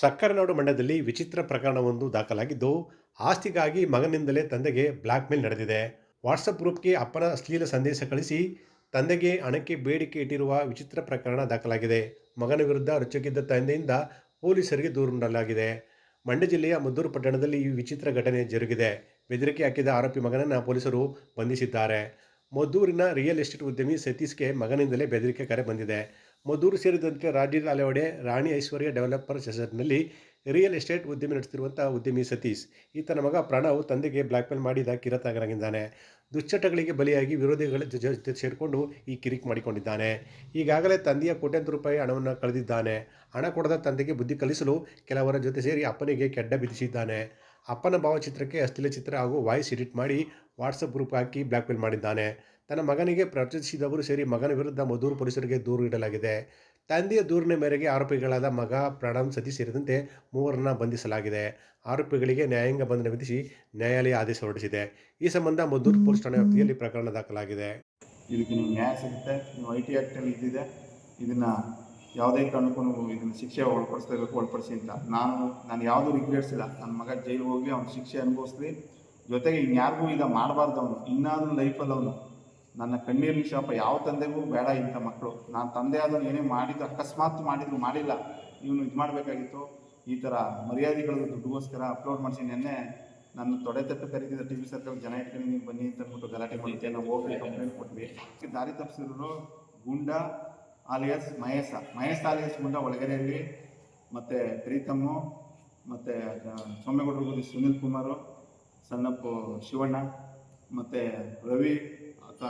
ಸಕ್ಕರೆನಾಡು ಮಂಡ್ಯದಲ್ಲಿ ವಿಚಿತ್ರ ಪ್ರಕರಣವೊಂದು ದಾಖಲಾಗಿದ್ದು, ಆಸ್ತಿಗಾಗಿ ಮಗನಿಂದಲೇ ತಂದೆಗೆ ಬ್ಲ್ಯಾಕ್ ಮೇಲ್ ನಡೆದಿದೆ. ವಾಟ್ಸಪ್ ಗ್ರೂಪ್ಗೆ ಅಪ್ಪನ ಅಶ್ಲೀಲ ಸಂದೇಶ ಕಳಿಸಿ, ತಂದೆಗೆ ಹಣಕ್ಕೆ ಬೇಡಿಕೆ ಇಟ್ಟಿರುವ ವಿಚಿತ್ರ ಪ್ರಕರಣ ದಾಖಲಾಗಿದೆ. ಮಗನ ವಿರುದ್ಧ ರುಚಿಗಿದ್ದ ತಂದೆಯಿಂದ ಪೊಲೀಸರಿಗೆ ದೂರು ನೀಡಲಾಗಿದೆ. ಮಂಡ್ಯ ಜಿಲ್ಲೆಯ ಮದ್ದೂರು ಪಟ್ಟಣದಲ್ಲಿ ಈ ವಿಚಿತ್ರ ಘಟನೆ ಜರುಗಿದೆ. ಬೆದರಿಕೆ ಹಾಕಿದ ಆರೋಪಿ ಮಗನನ್ನು ಪೊಲೀಸರು ಬಂಧಿಸಿದ್ದಾರೆ. ಮದ್ದೂರಿನ ರಿಯಲ್ ಎಸ್ಟೇಟ್ ಉದ್ಯಮಿ ಸತೀಶ್ಗೆ ಮಗನಿಂದಲೇ ಬೆದರಿಕೆ ಕರೆ ಬಂದಿದೆ. ಮದ್ದೂರು ಸೇರಿದಂತೆ ರಾಜ್ಯದ ಅಲೆವಡೆ ರಾಣಿ ಐಶ್ವರ್ಯ ಡೆವಲಪರ್ಸ್ ಹೆಸರಿನಲ್ಲಿ ರಿಯಲ್ ಎಸ್ಟೇಟ್ ಉದ್ಯಮಿ ನಡೆಸುತ್ತಿರುವಂಥ ಉದ್ಯಮಿ ಸತೀಶ್. ಈತನ ಮಗ ಪ್ರಣವ್ ತಂದೆಗೆ ಬ್ಲ್ಯಾಕ್ಮೇಲ್ ಮಾಡಿದ ಕಿರತಾಗರಾಗಿದ್ದಾನೆ ದುಶ್ಚಟಗಳಿಗೆ ಬಲಿಯಾಗಿ ವಿರೋಧಿಗಳ ಜೊತೆ ಸೇರಿಕೊಂಡು ಈ ಕಿರಿಕ್ ಮಾಡಿಕೊಂಡಿದ್ದಾನೆ. ಈಗಾಗಲೇ ತಂದೆಯ ಕೋಟ್ಯಾಂತರ ರೂಪಾಯಿ ಹಣವನ್ನು ಕಳೆದಿದ್ದಾನೆ. ಹಣ ಕೊಡದ ತಂದೆಗೆ ಬುದ್ಧಿ ಕಲಿಸಲು ಕೆಲವರ ಜೊತೆ ಸೇರಿ ಅಪ್ಪನಿಗೆ ಕೆಡ್ಡ ಬಿಡಿಸಿದ್ದಾನೆ ಅಪ್ಪನ ಭಾವಚಿತ್ರಕ್ಕೆ ಅಶ್ಲೀಲ ಚಿತ್ರ ಹಾಗೂ ವಾಯ್ಸ್ ಎಡಿಟ್ ಮಾಡಿ ವಾಟ್ಸಪ್ ಗ್ರೂಪ್ ಹಾಕಿ ಬ್ಲ್ಯಾಕ್ಮೇಲ್ ಮಾಡಿದ್ದಾನೆ. ತನ್ನ ಮಗನಿಗೆ ಪ್ರಚೋದಿಸಿದವರು ಸೇರಿ ಮಗನ ವಿರುದ್ಧ ಮದೂರು ಪೊಲೀಸರಿಗೆ ದೂರು ನೀಡಲಾಗಿದೆ. ತಂದೆಯ ದೂರಿನ ಮೇರೆಗೆ ಆರೋಪಿಗಳಾದ ಮಗ ಪ್ರಣಾಮ್ ಸತಿ ಸೇರಿದಂತೆ ಮೂವರನ್ನ ಬಂಧಿಸಲಾಗಿದೆ. ಆರೋಪಿಗಳಿಗೆ ನ್ಯಾಯಾಂಗ ಬಂಧನ ವಿಧಿಸಿ ನ್ಯಾಯಾಲಯ ಆದೇಶ ಹೊರಡಿಸಿದೆ. ಈ ಸಂಬಂಧ ಮದ್ದೂರು ಪೊಲೀಸ್ ಠಾಣೆ ವ್ಯಾಪ್ತಿಯಲ್ಲಿ ಪ್ರಕರಣ ದಾಖಲಾಗಿದೆ. ಇದಕ್ಕೆ ನಿಮ್ಗೆ ನ್ಯಾಯ ಸಿಗುತ್ತೆ ನೀವು ಐ ಟಿ ಆ್ಯಕ್ಟಲ್ಲಿ ಇದ್ದಿದೆ ಇದನ್ನು ಯಾವುದೇ ಕಾರಣಕ್ಕೂ ಇದನ್ನು ಶಿಕ್ಷೆ ಒಳಪಡಿಸ್ಲೇಬೇಕು ಒಳಪಡಿಸಿ ಅಂತ. ನಾನು ನಾನು ಯಾವುದೂ ರಿಗ್ರೆಟ್ಸ್ ಇಲ್ಲ. ನನ್ನ ಮಗ ಜೈಲಿಗೆ ಹೋಗಿ ಅವ್ನು ಶಿಕ್ಷೆ ಅನುಭವಿಸ್ಲಿ. ಜೊತೆಗೆ ಇನ್ಯಾರಿಗೂ ಈಗ ಮಾಡಬಾರ್ದು ಅವನು. ಇನ್ನಾದ್ರೂ ಲೈಫಲ್ಲಿ ಅವನು. ನನ್ನ ಕಣ್ಣೀರಿನ ಶಾಪ ಯಾವ ತಂದೆಗೂ ಬೇಡ ಇಂಥ ಮಕ್ಕಳು. ನಾನು ತಂದೆ ಆದರೂ ಏನೇ ಮಾಡಿದ್ದು ಅಕಸ್ಮಾತ್ ಮಾಡಿದ್ರು, ಮಾಡಿಲ್ಲ. ಇವನು ಇದು ಮಾಡಬೇಕಾಗಿತ್ತು. ಈ ಥರ ಮರ್ಯಾದೆಗಳು ದುಡ್ಡುಗೋಸ್ಕರ ಅಪ್ಲೋಡ್ ಮಾಡಿಸಿ ನೆನ್ನೆ ನನ್ನ ತೊಡೆ ತಟ್ಟು ಕರೀತಿದ್ದ ಟಿ ವಿ ಸರ್ಕಲ್ ಜನ ಇಟ್ಕೊಂಡು ನೀವು ಬನ್ನಿ ಅಂತ ಅಂದ್ಬಿಟ್ಟು ಗಲಾಟೆ ಮಾಡಿದ್ದೆ. ನಾವು ಹೋಗಿ ಕಂಪ್ಲೇಂಟ್ ಕೊಟ್ವಿ. ದಾರಿ ತಪ್ಪಿಸಿದ್ರು ಗುಂಡ ಆಲಿಯಸ್ ಮಹೇಶ. ಮಹೇಶ ಆಲಿಯಸ್ ಗುಂಡ ಒಳಗರೆಯಲ್ಲಿ ಮತ್ತು ಪ್ರೀತಮ್ಮು, ಮತ್ತು ಸೋಮೇಗೌಡರು ಸುನಿಲ್ ಕುಮಾರು, ಸಣ್ಣಪ್ಪು ಶಿವಣ್ಣ, ಮತ್ತು ರವಿ ಆತ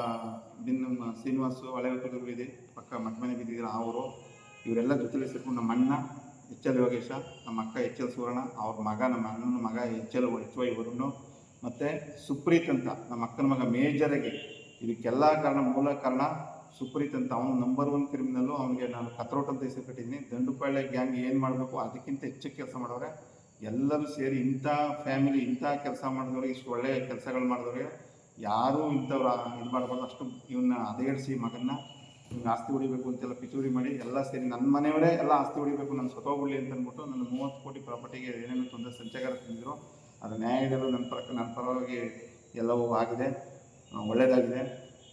ನಮ್ಮ ಶ್ರೀನಿವಾಸು ಹಳೆ ಇದೆ, ಪಕ್ಕ ಮನೆ ಬಿದ್ದಿದ್ದೀರ, ಅವರು, ಇವರೆಲ್ಲ ಜೊತೆಲಿ ಸೇರ್ಕೊಂಡು ನಮ್ಮ ಅಣ್ಣ ಎಚ್ ಎಲ್ ಯೋಗೇಶ, ನಮ್ಮ ಅಕ್ಕ ಎಚ್ ಎಲ್ ಸುವರ್ಣ, ಅವ್ರ ಮಗ, ನಮ್ಮ ಅಣ್ಣನ ಮಗ ಎಚ್ ಎಲ್ ಎಚ್ ವೈ ಇವರನ್ನು ಮತ್ತು ಸುಪ್ರೀತ್ ಅಂತ ನಮ್ಮ ಅಕ್ಕನ ಮಗ ಮೇಜರಾಗಿ ಇದಕ್ಕೆಲ್ಲ ಕಾರಣ, ಮೂಲ ಕಾರಣ ಸುಪ್ರೀತ್ ಅಂತ. ಅವನು ನಂಬರ್ ಒನ್ ಕ್ರಿಮಿನಲ್ಲು ಅವನಿಗೆ ನಾನು ಕತ್ರೋಟ್ ಅಂತ ಹೆಸರು ಕಟ್ಟಿದ್ದೀನಿ ದಂಡುಪಾಳ್ಯ ಗ್ಯಾಂಗ್ ಏನು ಮಾಡಬೇಕು, ಅದಕ್ಕಿಂತ ಹೆಚ್ಚು ಕೆಲಸ ಮಾಡೋರೆ. ಎಲ್ಲರೂ ಸೇರಿ ಇಂಥ ಫ್ಯಾಮಿಲಿ ಇಂಥ ಕೆಲಸ ಮಾಡಿದವ್ರಿಗೆ ಇಷ್ಟು ಒಳ್ಳೆಯ ಕೆಲಸಗಳು ಮಾಡಿದವ್ರಿಗೆ ಯಾರೂ ಇಂಥವ್ರು ಇದು ಮಾಡಬಾರ್ದು ಅಷ್ಟು ಇವನ್ನ ಅದೇಡಿಸಿ ಮಗನ್ನ ಇವ್ನ ಆಸ್ತಿ ಹೊಡಿಬೇಕು ಅಂತೆಲ್ಲ ಪಿಚೂರಿ ಮಾಡಿ ಎಲ್ಲ ಸೇರಿ ನನ್ನ ಮನೆಯವರೇ ಎಲ್ಲ ಆಸ್ತಿ ಹೊಡಿಬೇಕು ನಾನು ಸ್ವತಃ ಅಂತ ಅಂದ್ಬಿಟ್ಟು ನನ್ನ ಮೂವತ್ತು ಕೋಟಿ ಪ್ರಾಪರ್ಟಿಗೆ ಏನೇನು ತೊಂದರೆ ಸಂಚಾರ ತಂದಿದ್ರು. ಅದು ನ್ಯಾಯಾಲಯದಲ್ಲೂ ನನ್ನ ಪರ ನನ್ನ ಪರವಾಗಿ ಎಲ್ಲವೂ ಆಗಿದೆ ಒಳ್ಳೆಯದಾಗಿದೆ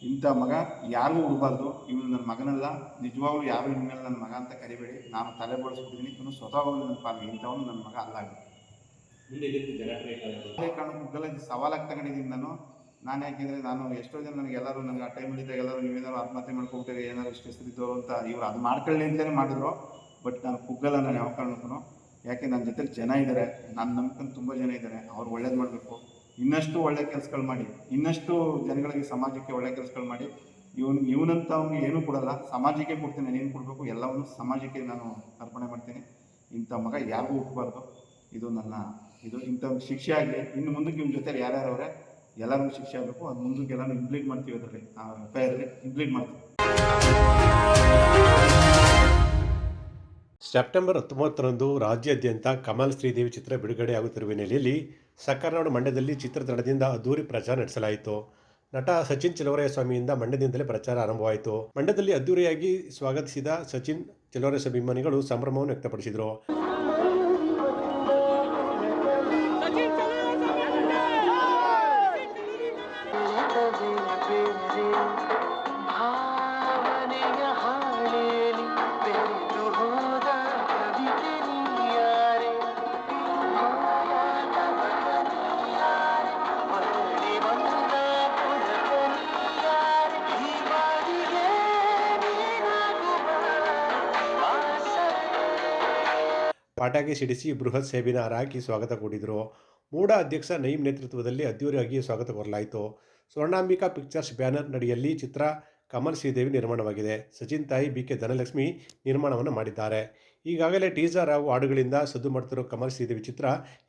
ಇಂಥ ಮಗ ಯಾರಿಗೂ ಹುಡ್ಬಾರ್ದು. ಇವನು ನನ್ನ ಮಗನಲ್ಲ. ನಿಜವಾಗ್ಲೂ ಯಾರು ಇನ್ಮೇಲೆ ನನ್ನ ಮಗ ಅಂತ ಕರಿಬೇಡಿ. ನಾನು ತಲೆ ಬಳಸ್ಬಿಟ್ಟಿದ್ದೀನಿ ಇವನು ಸ್ವತಃ ನನ್ನ ಪಾಲಿಗೆ ಇಂಥವನು ನನ್ನ ಮಗ ಅಲ್ಲ. ಇದು. ಅದೇ ಕಾರಣಕ್ಕೆಲ್ಲ ಇದು ಸವಾಲಾಗಿ ತಗೊಂಡಿದ್ದೀನಿ ನಾನು. ನಾನು ಯಾಕೆಂದರೆ ನಾನು ಎಷ್ಟೋ ಜನ ನನಗೆ ಎಲ್ಲರೂ ನನಗೆ ಆ ಟೈಮ್ ಇದ್ದಾಗ ಎಲ್ಲರೂ ನೀವೇನಾದ್ರು ಆತ್ಮಹತ್ಯೆ ಮಾಡ್ಕೊಳ್ತೀರಿ ಏನಾದ್ರು ಇಷ್ಟು ಹೆಸರಿದ್ದವರು ಅಂತ ಇವ್ರು ಅದು ಮಾಡ್ಕೊಳ್ಳಿ ಅಂತಲೇ ಮಾಡಿದ್ರು. ಬಟ್ ನಾನು ಕುಗ್ಗಲ್ಲ ನಾನು ಯಾವ ಕಾರಣಕ್ಕೂ ಯಾಕೆ ನನ್ನ ಜೊತೆಲಿ ಜನ ಇದ್ದಾರೆ ನಾನು ನಂಬ್ಕೊಂಡು ತುಂಬ ಜನ ಇದ್ದಾರೆ ಅವ್ರು ಒಳ್ಳೇದು ಮಾಡಬೇಕು. ಇನ್ನಷ್ಟು ಒಳ್ಳೆ ಕೆಲಸಗಳು ಮಾಡಿ, ಇನ್ನಷ್ಟು ಜನಗಳಿಗೆ ಸಮಾಜಕ್ಕೆ ಒಳ್ಳೆ ಕೆಲಸಗಳು ಮಾಡಿ. ಇವನು, ಇವನಂತ ಅವ್ನಿಗೆ ಏನೂ ಕೊಡಲ್ಲ, ಸಮಾಜಕ್ಕೆ ಕೊಡ್ತೀನಿ, ನಾನು ಏನು ಕೊಡಬೇಕು, ಎಲ್ಲವನ್ನು ಸಮಾಜಕ್ಕೆ ನಾನು ಅರ್ಪಣೆ ಮಾಡ್ತೀನಿ. ಇಂಥ ಮಗ ಯಾರಿಗೂ ಹುಟ್ಟಬಾರ್ದು ಇದು ನನ್ನ, ಇದು ಇಂಥ ಶಿಕ್ಷೆ ಆಗಲಿ, ಇನ್ನು ಮುಂದಕ್ಕೆ ನಿಮ್ಮ ಜೊತೆ ಯಾರ್ಯಾರು ಅವರೇ ಎಲ್ಲರಿಗೂ ಶಿಕ್ಷೆ ಆಗಬೇಕು. ಅದು ಮುಂದಕ್ಕೆ ಎಲ್ಲ ಇಂಪ್ಲೀಟ್ ಮಾಡ್ತೀವಿ ಅದರಲ್ಲಿ. ಆ ಎಫ್ ಐ ಇಂಪ್ಲೀಟ್ ಮಾಡ್ತೀವಿ. ಸೆಪ್ಟೆಂಬರ್ ಹತ್ತೊಂಬತ್ತರಂದು ರಾಜ್ಯಾದ್ಯಂತ ಕಮಲ್ ಶ್ರೀದೇವಿ ಚಿತ್ರ ಬಿಡುಗಡೆಯಾಗುತ್ತಿರುವ ಹಿನ್ನೆಲೆಯಲ್ಲಿ ಸಕ್ಕರನಾಡು ಮಂಡ್ಯದಲ್ಲಿ ಚಿತ್ರತಂಡದಿಂದ ಅದ್ದೂರಿ ಪ್ರಚಾರ ನಡೆಸಲಾಯಿತು. ನಟ ಸಚಿನ್ ಚಲವರಾಯ ಸ್ವಾಮಿಯಿಂದ ಮಂಡ್ಯದಿಂದಲೇ ಪ್ರಚಾರ ಆರಂಭವಾಯಿತು. ಮಂಡ್ಯದಲ್ಲಿ ಅದ್ದೂರಿಯಾಗಿ ಸ್ವಾಗತಿಸಿದ ಸಚಿನ್ ಚಲವರಾಯ ಸ್ವಾಮಿ ಅಭಿಮಾನಿಗಳು ಸಂಭ್ರಮವನ್ನು ವ್ಯಕ್ತಪಡಿಸಿದರು. ಪಟಾಕಿ ಸಿಡಿಸಿ ಬೃಹತ್ ಸೇಬಿನ ಹಾಕಿ ಸ್ವಾಗತ ಕೊಟ್ಟಿದ್ದರು ಮೂಡ ಅಧ್ಯಕ್ಷ ನಯೀಂ ನೇತೃತ್ವದಲ್ಲಿ ಅದ್ಧೂರಿಯಾಗಿ ಸ್ವಾಗತ ಕೋರಲಾಯಿತು. ಸ್ವರ್ಣಾಂಬಿಕಾ ಪಿಕ್ಚರ್ಸ್ ಬ್ಯಾನರ್ ನಡಿಯಲ್ಲಿ ಚಿತ್ರ ಕಮಲ್ ಶ್ರೀದೇವಿ ನಿರ್ಮಾಣವಾಗಿದೆ. ಸಚಿನ್ ತಾಯಿ ಬಿ ಕೆ ಧನಲಕ್ಷ್ಮಿ ನಿರ್ಮಾಣವನ್ನು ಮಾಡಿದ್ದಾರೆ. ಈಗಾಗಲೇ ಟೀಸರ್ ಹಾಗೂ ಹಾಡುಗಳಿಂದ ಸದ್ದು ಮಾಡ್ತಿರೋ ಕಮಲ್ ಶ್ರೀದೇವಿ ಚಿತ್ರ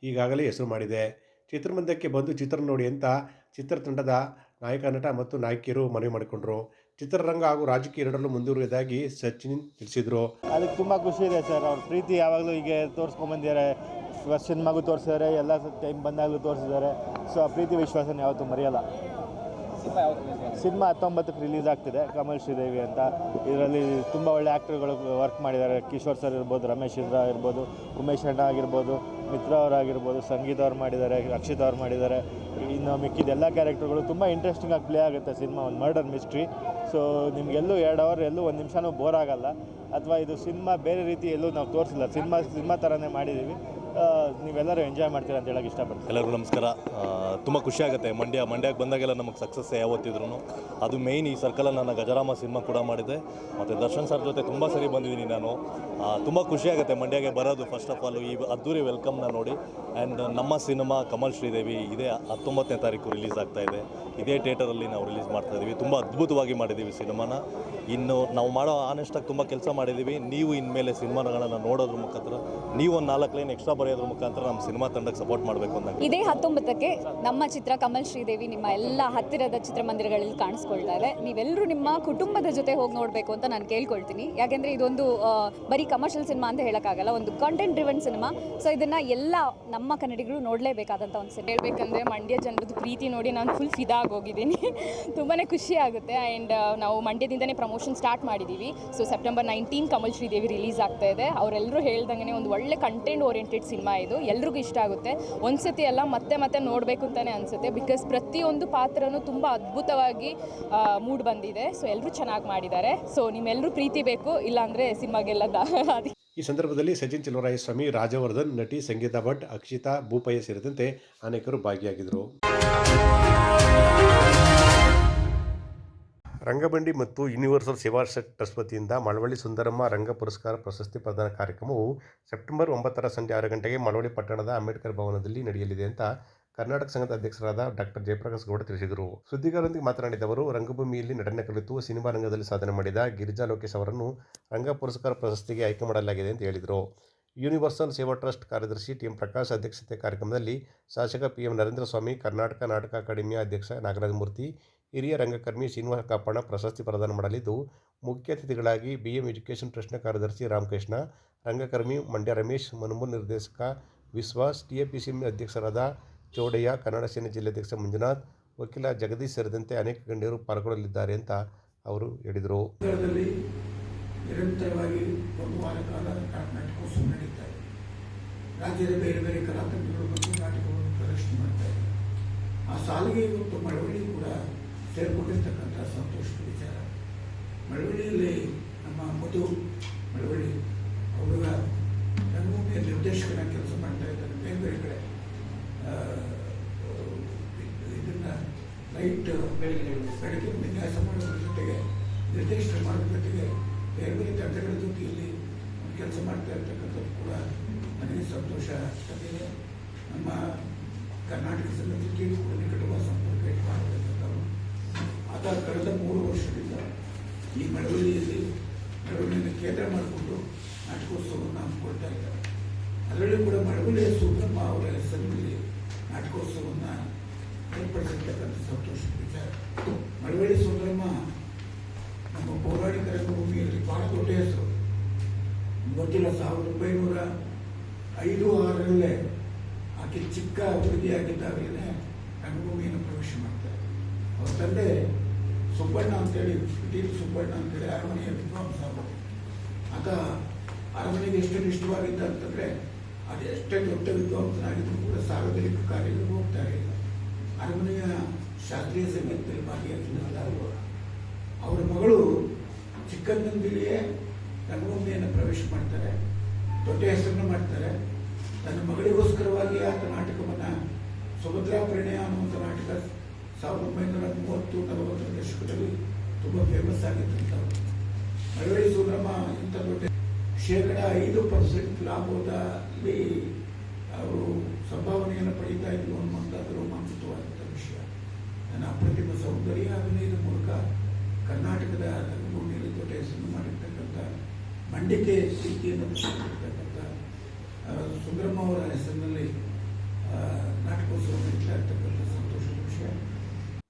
ಈಗಾಗಲೇ ಹೆಸರು ಮಾಡಿದೆ. ಚಿತ್ರಮಂದಿರಕ್ಕೆ ಬಂದು ಚಿತ್ರ ನೋಡಿ ಅಂತ ಚಿತ್ರತಂಡದ ನಾಯಕ ನಟ ಮತ್ತು ನಾಯಕಿಯರು ಮನವಿ ಮಾಡಿಕೊಂಡರು. ಚಿತ್ರರಂಗ ಹಾಗೂ ರಾಜಕೀಯ ಎರಡರಲ್ಲೂ ಮುಂದುವರಿಯುವುದಾಗಿ ಸಚಿನ್ ತಿಳಿಸಿದರು. ಅದಕ್ಕೆ ತುಂಬ ಖುಷಿ ಇದೆ ಸರ್ ಅವ್ರ ಪ್ರೀತಿ ಯಾವಾಗಲೂ ಹೀಗೆ ತೋರಿಸ್ಕೊಂಬಂದಿದ್ದಾರೆ ಫಸ್ಟ್ ಸಿನಿಮಾಗೂ ತೋರಿಸಿದ್ದಾರೆ ಎಲ್ಲ ಟೈಮ್ ಬಂದಾಗಲೂ ತೋರಿಸಿದ್ದಾರೆ. ಸೊ ಆ ಪ್ರೀತಿ ವಿಶ್ವಾಸನ ಯಾವತ್ತೂ ಮರೆಯಲ್ಲ. ಸಿನಿಮಾ ಹತ್ತೊಂಬತ್ತಕ್ಕೆ ರಿಲೀಸ್ ಆಗ್ತಿದೆ ಕಮಲ್ ಶ್ರೀದೇವಿ ಅಂತ. ಇದರಲ್ಲಿ ತುಂಬ ಒಳ್ಳೆ ಆ್ಯಕ್ಟರ್ಗಳು ವರ್ಕ್ ಮಾಡಿದ್ದಾರೆ. ಕಿಶೋರ್ ಸರ್ ಇರ್ಬೋದು ರಮೇಶ್ ಇಂದ್ರ ಇರ್ಬೋದು ಉಮೇಶ್ ಅಣ್ಣ ಆಗಿರ್ಬೋದು ಮಿತ್ರ ಅವರಾಗಿರ್ಬೋದು ಸಂಗೀತ ಅವ್ರು ಮಾಡಿದ್ದಾರೆ ರಕ್ಷಿತ್ ಅವ್ರು ಮಾಡಿದ್ದಾರೆ. ಇನ್ನು ಮಿಕ್ಕಿದ ಎಲ್ಲ ಕ್ಯಾರೆಕ್ಟರ್ಗಳು ತುಂಬ ಇಂಟ್ರೆಸ್ಟಿಂಗಾಗಿ ಪ್ಲೇ ಆಗುತ್ತೆ ಸಿನಿಮಾ ಒಂದು ಮರ್ಡರ್ ಮಿಸ್ಟ್ರಿ ಸೊ ನಿಮಗೆಲ್ಲೂ ಎರಡು ಅವರ್ ಎಲ್ಲೂ ಒಂದು ನಿಮಿಷನೂ ಬೋರ್ ಆಗಲ್ಲ. ಅಥವಾ ಇದು ಸಿನಿಮಾ ಬೇರೆ ರೀತಿ ಎಲ್ಲೂ ನಾವು ತೋರಿಸಿಲ್ಲ. ಸಿನಿಮಾ ಸಿನಿಮಾ ಥರನೇ ಮಾಡಿದ್ದೀವಿ ನೀವೆಲ್ಲರೂ ಎಂಜಾಯ್ ಮಾಡ್ತೀರಾ ಅಂತ ಹೇಳೋಕೆ ಇಷ್ಟಪಡ್ತೀನಿ. ಎಲ್ಲರಿಗೂ ನಮಸ್ಕಾರ. ತುಂಬ ಖುಷಿಯಾಗುತ್ತೆ ಮಂಡ್ಯ, ಮಂಡ್ಯಕ್ಕೆ ಬಂದಾಗೆಲ್ಲ ನಮಗೆ ಸಕ್ಸಸ್ ಯಾವತ್ತಿದ್ರು ಅದು ಮೇಯ್ನ್ ಈ ಸರ್ಕಲಲ್ಲಿ ನಾನು ಗಜರಾಮ ಸಿನಿಮಾ ಕೂಡ ಮಾಡಿದೆ ಮತ್ತು ದರ್ಶನ್ ಸರ್ ಜೊತೆ ತುಂಬ ಸರಿ ಬಂದಿದ್ದೀನಿ ನಾನು. ತುಂಬ ಖುಷಿಯಾಗುತ್ತೆ ಮಂಡ್ಯಗೆ ಬರೋದು ಫಸ್ಟ್ ಆಫ್ ಆಲ್ ಈ ಅದ್ದೂರಿ ವೆಲ್ಕಮ್ನ ನೋಡಿ. ಆ್ಯಂಡ್ ನಮ್ಮ ಸಿನಿಮಾ ಕಮಲ್ ಶ್ರೀದೇವಿ, ಇದೇ ಹತ್ತೊಂಬತ್ತನೇ ತಾರೀಕು ರಿಲೀಸ್ ಆಗ್ತಾ ಇದೆ ಥಿಯೇಟರಲ್ಲಿ ನಾವು ರಿಲೀಸ್ ಮಾಡ್ತಾ ಇದ್ದೀವಿ. ತುಂಬ ಅದ್ಭುತವಾಗಿ ಮಾಡಿದ್ದೀವಿ ಸಿನಿಮಾನ. ಇನ್ನು ನಾವು ಮಾಡೋ ಆನೆಸ್ಟಾಗಿ ತುಂಬ ಕೆಲಸ ಮಾಡಿದ್ದೀವಿ. ನೀವು ಇನ್ಮೇಲೆ ಸಿನಿಮಾಗಳನ್ನು ನೋಡೋದ್ರ ಮುಖಾಂತರ ನೀವು ಒಂದು ನಾಲ್ಕು ಲೈನ್ ಎಕ್ಸ್ಟ್ರಾ ಬರೆಯೋದ್ರ ಮುಖಾಂತರ ನಮ್ಮ ಸಿನಿಮಾ ತಂಡಕ್ಕೆ ಸಪೋರ್ಟ್ ಮಾಡಬೇಕು ಅಂತ ಇದೇ ಹತ್ತೊಂಬತ್ತಕ್ಕೆ ನಮ್ಮ ಚಿತ್ರ ಕಮಲ್ ಶ್ರೀದೇವಿ ನಿಮ್ಮ ಎಲ್ಲ ಹತ್ತಿರದ ಚಿತ್ರಮಂದಿರಗಳಲ್ಲಿ ಕಾಣಿಸ್ಕೊಳ್ತಾ ಇದೆ. ನೀವೆಲ್ಲರೂ ನಿಮ್ಮ ಕುಟುಂಬದ ಜೊತೆ ಹೋಗಿ ನೋಡಬೇಕು ಅಂತ ನಾನು ಕೇಳ್ಕೊಳ್ತೀನಿ. ಯಾಕೆಂದರೆ ಇದೊಂದು ಬರೀ ಕಮರ್ಷಿಯಲ್ ಸಿನಿಮಾ ಅಂತ ಹೇಳೋಕ್ಕಾಗಲ್ಲ ಒಂದು ಕಂಟೆಂಟ್ ಡ್ರಿವನ್ ಸಿನಿಮಾ. ಸೊ ಇದನ್ನು ಎಲ್ಲ ನಮ್ಮ ಕನ್ನಡಿಗರು ನೋಡಲೇಬೇಕಾದಂಥ ಒಂದು ಸಿನಿಮಾ. ಹೇಳ್ಬೇಕಂದ್ರೆ ಮಂಡ್ಯ ಜನರದ್ದು ಪ್ರೀತಿ ನೋಡಿ ನಾನು ಫುಲ್ ಫಿದಾ ಆಗೋಗಿದ್ದೀನಿ. ತುಂಬಾ ಖುಷಿ ಆಗುತ್ತೆ. ಆ್ಯಂಡ್ ನಾವು ಮಂಡ್ಯದಿಂದನೇ ಪ್ರಮೋಷನ್ ಸ್ಟಾರ್ಟ್ ಮಾಡಿದ್ದೀವಿ so September nineteen Kamal Sridevi release ಆಗ್ತಾ ಇದೆ. ಅವರೆಲ್ಲರೂ ಹೇಳ್ದಂಗೆ ಒಂದು ಒಳ್ಳೆ ಕಂಟೆಂಟ್ ಓರಿಯೆಂಟೆಡ್ ಸಿನಿಮಾ ಇದು. ಎಲ್ರಿಗೂ ಇಷ್ಟ ಆಗುತ್ತೆ. ಒಂದ್ಸತಿ ಅಲ್ಲ ಮತ್ತೆ ಮತ್ತೆ ನೋಡಬೇಕು ಅಂತಲೇ ಅನಿಸುತ್ತೆ. ಬಿಕಾಸ್ ಪ್ರತಿಯೊಂದು ಪಾತ್ರನೂ ತುಂಬ ಅದ್ಭುತವಾಗಿ ಮೂಡ್ ಬಂದಿದೆ. ಸೊ ಎಲ್ಲರೂ ಚೆನ್ನಾಗಿ ಮಾಡಿದ್ದಾರೆ. ಸೊ ನಿಮ್ಮೆಲ್ಲರೂ ಪ್ರೀತಿ ಬೇಕು. ಇಲ್ಲಾಂದರೆ ಸಿನಿಮಾಗೆಲ್ಲ ದಾ ಈ ಸಂದರ್ಭದಲ್ಲಿ ಸಚಿನ್ ಸ್ವಾಮಿ ರಾಜವರ್ಧನ್ ನಟಿ ಸಂಗೀತಾ ಭಟ್, ಅಕ್ಷಿತಾ, ಭೂಪಯ್ಯ ಸೇರಿದಂತೆ ಅನೇಕರು ಭಾಗಿಯಾಗಿದ್ದರು. ರಂಗಬಂಡಿ ಮತ್ತು ಯೂನಿವರ್ಸಲ್ ಸೇವಾ ಟ್ರಸ್ಟ್ ವತಿಯಿಂದ ಮಳವಳ್ಳಿ ಸುಂದರಮ್ಮ ರಂಗ ಪುರಸ್ಕಾರ ಪ್ರಶಸ್ತಿ ಪ್ರದಾನ ಕಾರ್ಯಕ್ರಮವು ಸೆಪ್ಟೆಂಬರ್ ಒಂಬತ್ತರ ಸಂಜೆ ಆರು ಗಂಟೆಗೆ ಮಳವಳ್ಳಿ ಪಟ್ಟಣದ ಅಂಬೇಡ್ಕರ್ ಭವನದಲ್ಲಿ ನಡೆಯಲಿದೆ ಅಂತ ಕರ್ನಾಟಕ ಸಂಘದ ಅಧ್ಯಕ್ಷರಾದ ಡಾಕ್ಟರ್ ಜಯಪ್ರಕಾಶ್ ಗೌಡ ತಿಳಿಸಿದರು. ಸುದ್ದಿಗಾರರೊಂದಿಗೆ ಮಾತನಾಡಿದ ಅವರು, ರಂಗಭೂಮಿಯಲ್ಲಿ ನಟನೆ ಕಲಿತು ಸಿನಿಮಾ ರಂಗದಲ್ಲಿ ಸಾಧನೆ ಮಾಡಿದ ಗಿರಿಜಾ ಲೋಕೇಶ್ ಅವರನ್ನು ರಂಗ ಪುರಸ್ಕಾರ ಪ್ರಶಸ್ತಿಗೆ ಆಯ್ಕೆ ಮಾಡಲಾಗಿದೆ ಅಂತ ಹೇಳಿದರು. ಯೂನಿವರ್ಸಲ್ ಸೇವಾ ಟ್ರಸ್ಟ್ ಕಾರ್ಯದರ್ಶಿ ಟಿ ಪ್ರಕಾಶ್ ಅಧ್ಯಕ್ಷತೆ ಕಾರ್ಯಕ್ರಮದಲ್ಲಿ ಶಾಸಕ ಪಿ ಎಂ ನರೇಂದ್ರ ಸ್ವಾಮಿ ಕರ್ನಾಟಕ ನಾಟಕ ಅಕಾಡೆಮಿಯ ಅಧ್ಯಕ್ಷ ನಾಗರಾಜ ಮೂರ್ತಿ ಹಿರಿಯ ರಂಗಕರ್ಮಿ ಶ್ರೀನಿವಾಸ ಕಾಪಣ ಪ್ರಶಸ್ತಿ ಪ್ರದಾನ ಮಾಡಲಿದ್ದು, ಮುಖ್ಯ ಅತಿಥಿಗಳಾಗಿ ಬಿ ಎಂ ಎಜುಕೇಷನ್ ಟ್ರಸ್ಟ್ನ ಕಾರ್ಯದರ್ಶಿ ರಾಮಕೃಷ್ಣ, ರಂಗಕರ್ಮಿ ಮಂಡ್ಯ ರಮೇಶ್, ಮನುಮೂಲ್ ನಿರ್ದೇಶಕ ವಿಶ್ವಾಸ್ ಟಿಎಪಿಸಿಎಂ ಅಧ್ಯಕ್ಷರಾದ ಚೌಡಯ್ಯ ಕನ್ನಡ ಸೇನೆ ಜಿಲ್ಲಾಧ್ಯಕ್ಷ ಮಂಜುನಾಥ್, ವಕೀಲ ಜಗದೀಶ್ ಸೇರಿದಂತೆ ಅನೇಕ ಗಣ್ಯರು ಪಾಲ್ಗೊಳ್ಳಲಿದ್ದಾರೆ ಅಂತ ಅವರು ಹೇಳಿದರು. ನಿರಂತರವಾಗಿ ಒಂದು ವಾರ ಕಾಲ ನಾಟಕೋತ್ಸವ ನಡೀತಾ ಇದೆ. ರಾಜ್ಯದ ಬೇರೆ ಬೇರೆ ಕಲಾತಂತ್ರಗಳು ಬಂದು ನಾಟಕವನ್ನು ಪ್ರದರ್ಶನ ಮಾಡ್ತಾ ಇದೆ. ಆ ಸಾಲಿಗೆ ಇವತ್ತು ಮಳವಳ್ಳಿ ಕೂಡ ಸೇರ್ಕೊಂಡಿರ್ತಕ್ಕಂಥ ಸಂತೋಷದ ವಿಚಾರ. ಮಳವಳ್ಳಿಯಲ್ಲಿ ನಮ್ಮ ಮಧು ಮಳವಳ್ಳಿ, ಅವರ ರಂಗಭೂಮಿಯ ನಿರ್ದೇಶಕನ ಕೆಲಸ ಮಾಡ್ತಾ ಇದ್ದಾರೆ. ಬೇರೆ ಬೇರೆ ಕಡೆ ಇದನ್ನ ಲೈಟ್ ಬೆಳಗ್ಗೆ ಬೆಳಗ್ಗೆ ವಿನ್ಯಾಸ ಮಾಡೋದ್ರ ಜೊತೆಗೆ ನಿರ್ದೇಶನ ಮಾಡೋದ್ರ ಜೊತೆಗೆ ಬೇರೆ ಬೇರೆ ತಂಡಗಳ ಜೊತೆಯಲ್ಲಿ ಕೆಲಸ ಮಾಡ್ತಾ ಇರ್ತಕ್ಕಂಥದ್ದು ಕೂಡ ನನಗೆ ಸಂತೋಷ ಆಗ್ತದೆ ನಮ್ಮ ಕರ್ನಾಟಕ ಸಂಘಕ್ಕೆ ಕೂಡ ನಿಕಟವಾದ ಸಂಪರ್ಕ ಇಟ್ಕೊಂಡಿರ್ತಕ್ಕಂಥವ್ರು ಆತ ಕಳೆದ ಮೂರು ವರ್ಷದಿಂದ ಈ ಮಳವಳ್ಳಿಯಲ್ಲಿ ಮಳವಳ್ಳಿಯನ್ನು ಕೇಂದ್ರ ಮಾಡಿಕೊಂಡು ನಾಟಕೋತ್ಸವವನ್ನು ಹಮ್ಮಿಕೊಳ್ತಾ ಇದ್ದಾರೆ ಅದರಲ್ಲೂ ಕೂಡ ಮಳವಳ್ಳಿಯ ಸುಬ್ರಹ್ಮ ಅವರ ಹೆಸರಿನಲ್ಲಿ ನಾಟಕೋತ್ಸವವನ್ನು ಏರ್ಪಡಿಸಿರ್ತಕ್ಕಂಥ ಸಂತೋಷದ ವಿಚಾರ ಮಳವಳ್ಳಿ ಸುಂದರಮ್ಮ ನಮ್ಮ ಪೌರಾಣಿಕ ರಂಗಭೂಮಿಯಲ್ಲಿ ಬಹಳ ದೊಡ್ಡ ಹೆಸರು. ಗೊತ್ತಿಲ್ಲ ಸಾವಿರದ ಒಂಬೈನೂರ ಐದು ಆರರಲ್ಲೇ ಆಕೆ ಚಿಕ್ಕ ಹುಡುಗಿಯಾಗಿದ್ದಾಗಲೇ ರಂಗಭೂಮಿಯನ್ನು ಪ್ರವೇಶ ಮಾಡ್ತಾರೆ ಅವ್ರ ತಂದೆ ಸುಬ್ಬಣ್ಣ ಅಂತೇಳಿ ಟಿ ಸುಬ್ಬಣ್ಣ ಅಂತೇಳಿ ಅರಮನೆಯ ವಿದ್ವಾಂಸ ಆತ ಅರಮನೆಗೆ ಎಷ್ಟು ಇಷ್ಟವಾಗಿದ್ದ ಅಂತಂದ್ರೆ ಅದು ಎಷ್ಟೇ ದೊಡ್ಡ ವಿದ್ವಾಂಸನಾಗಿದ್ದರೂ ಕೂಡ ಸಾರ್ವಜನಿಕ ಕಾರ್ಯಗಳಿಗೆ ಹೋಗ್ತಾ ಇರಲಿಲ್ಲ ಅರಮನೆಯ ಶಾಸ್ತ್ರೀಯ ಸಂಗೀತದಲ್ಲಿ ಭಾಗಿಯಾಗಿದ್ದ ಅವರ ಮಗಳು ಚಿಕ್ಕಂದಿನಲ್ಲಿಯೇ ರಂಗಭೂಮಿಯನ್ನು ಪ್ರವೇಶ ಮಾಡ್ತಾರೆ, ದೊಡ್ಡ ಹೆಸರನ್ನು ಮಾಡ್ತಾರೆ. ತನ್ನ ಮಗಳಿಗೋಸ್ಕರವಾಗಿ ಆತ ನಾಟಕವನ್ನು ಸುಭದ್ರಾ ಪ್ರಣಯ ಅನ್ನುವಂಥ ನಾಟಕ ಸಾವಿರದ ಒಂಬೈನೂರ ಮೂವತ್ತು ನಲವತ್ತರ ದಶಕದಲ್ಲಿ ತುಂಬ ಫೇಮಸ್ ಆಗಿದ್ದಂಥವ್ರು ಮಳವಳ್ಳಿ ಸುಬ್ರಹ್ಮ ಇಂಥ ದೊಡ್ಡ ಶೇಕಡ ಐದು ಪರ್ಸೆಂಟ್ ಲಾಭದಲ್ಲಿ ಅವರು ಸಂಭಾವನೆಯನ್ನು ಪಡೀತಾ ಇದ್ರು ಅನ್ನುವಂಥದ್ದು ರೋಮಾಂಚಿತವಾದಂಥ ವಿಷಯ. ನನ್ನ ಅಪ್ರತಿಮ ಸೌಂದರ್ಯ ಅಭಿನಯದ ಮೂಲಕ ಕರ್ನಾಟಕದ ರಂಗಭೂಮಿಯಲ್ಲಿ ದೊಡ್ಡ ಹೆಸರನ್ನು ಮಾಡಿರ್ತಕ್ಕಂಥ ಮಂಡಿಕೆ ಸ್ಥಿತಿಯನ್ನು ಪಡೆದಿರ್ತಕ್ಕಂಥ ಆ, ಸುಂದರಮ್ಮ ಅವರ ಹೆಸರಿನಲ್ಲಿ ನಾಟಕೋತ್ಸವ ನಡೀತಾ ಸಂತೋಷದ ವಿಷಯ.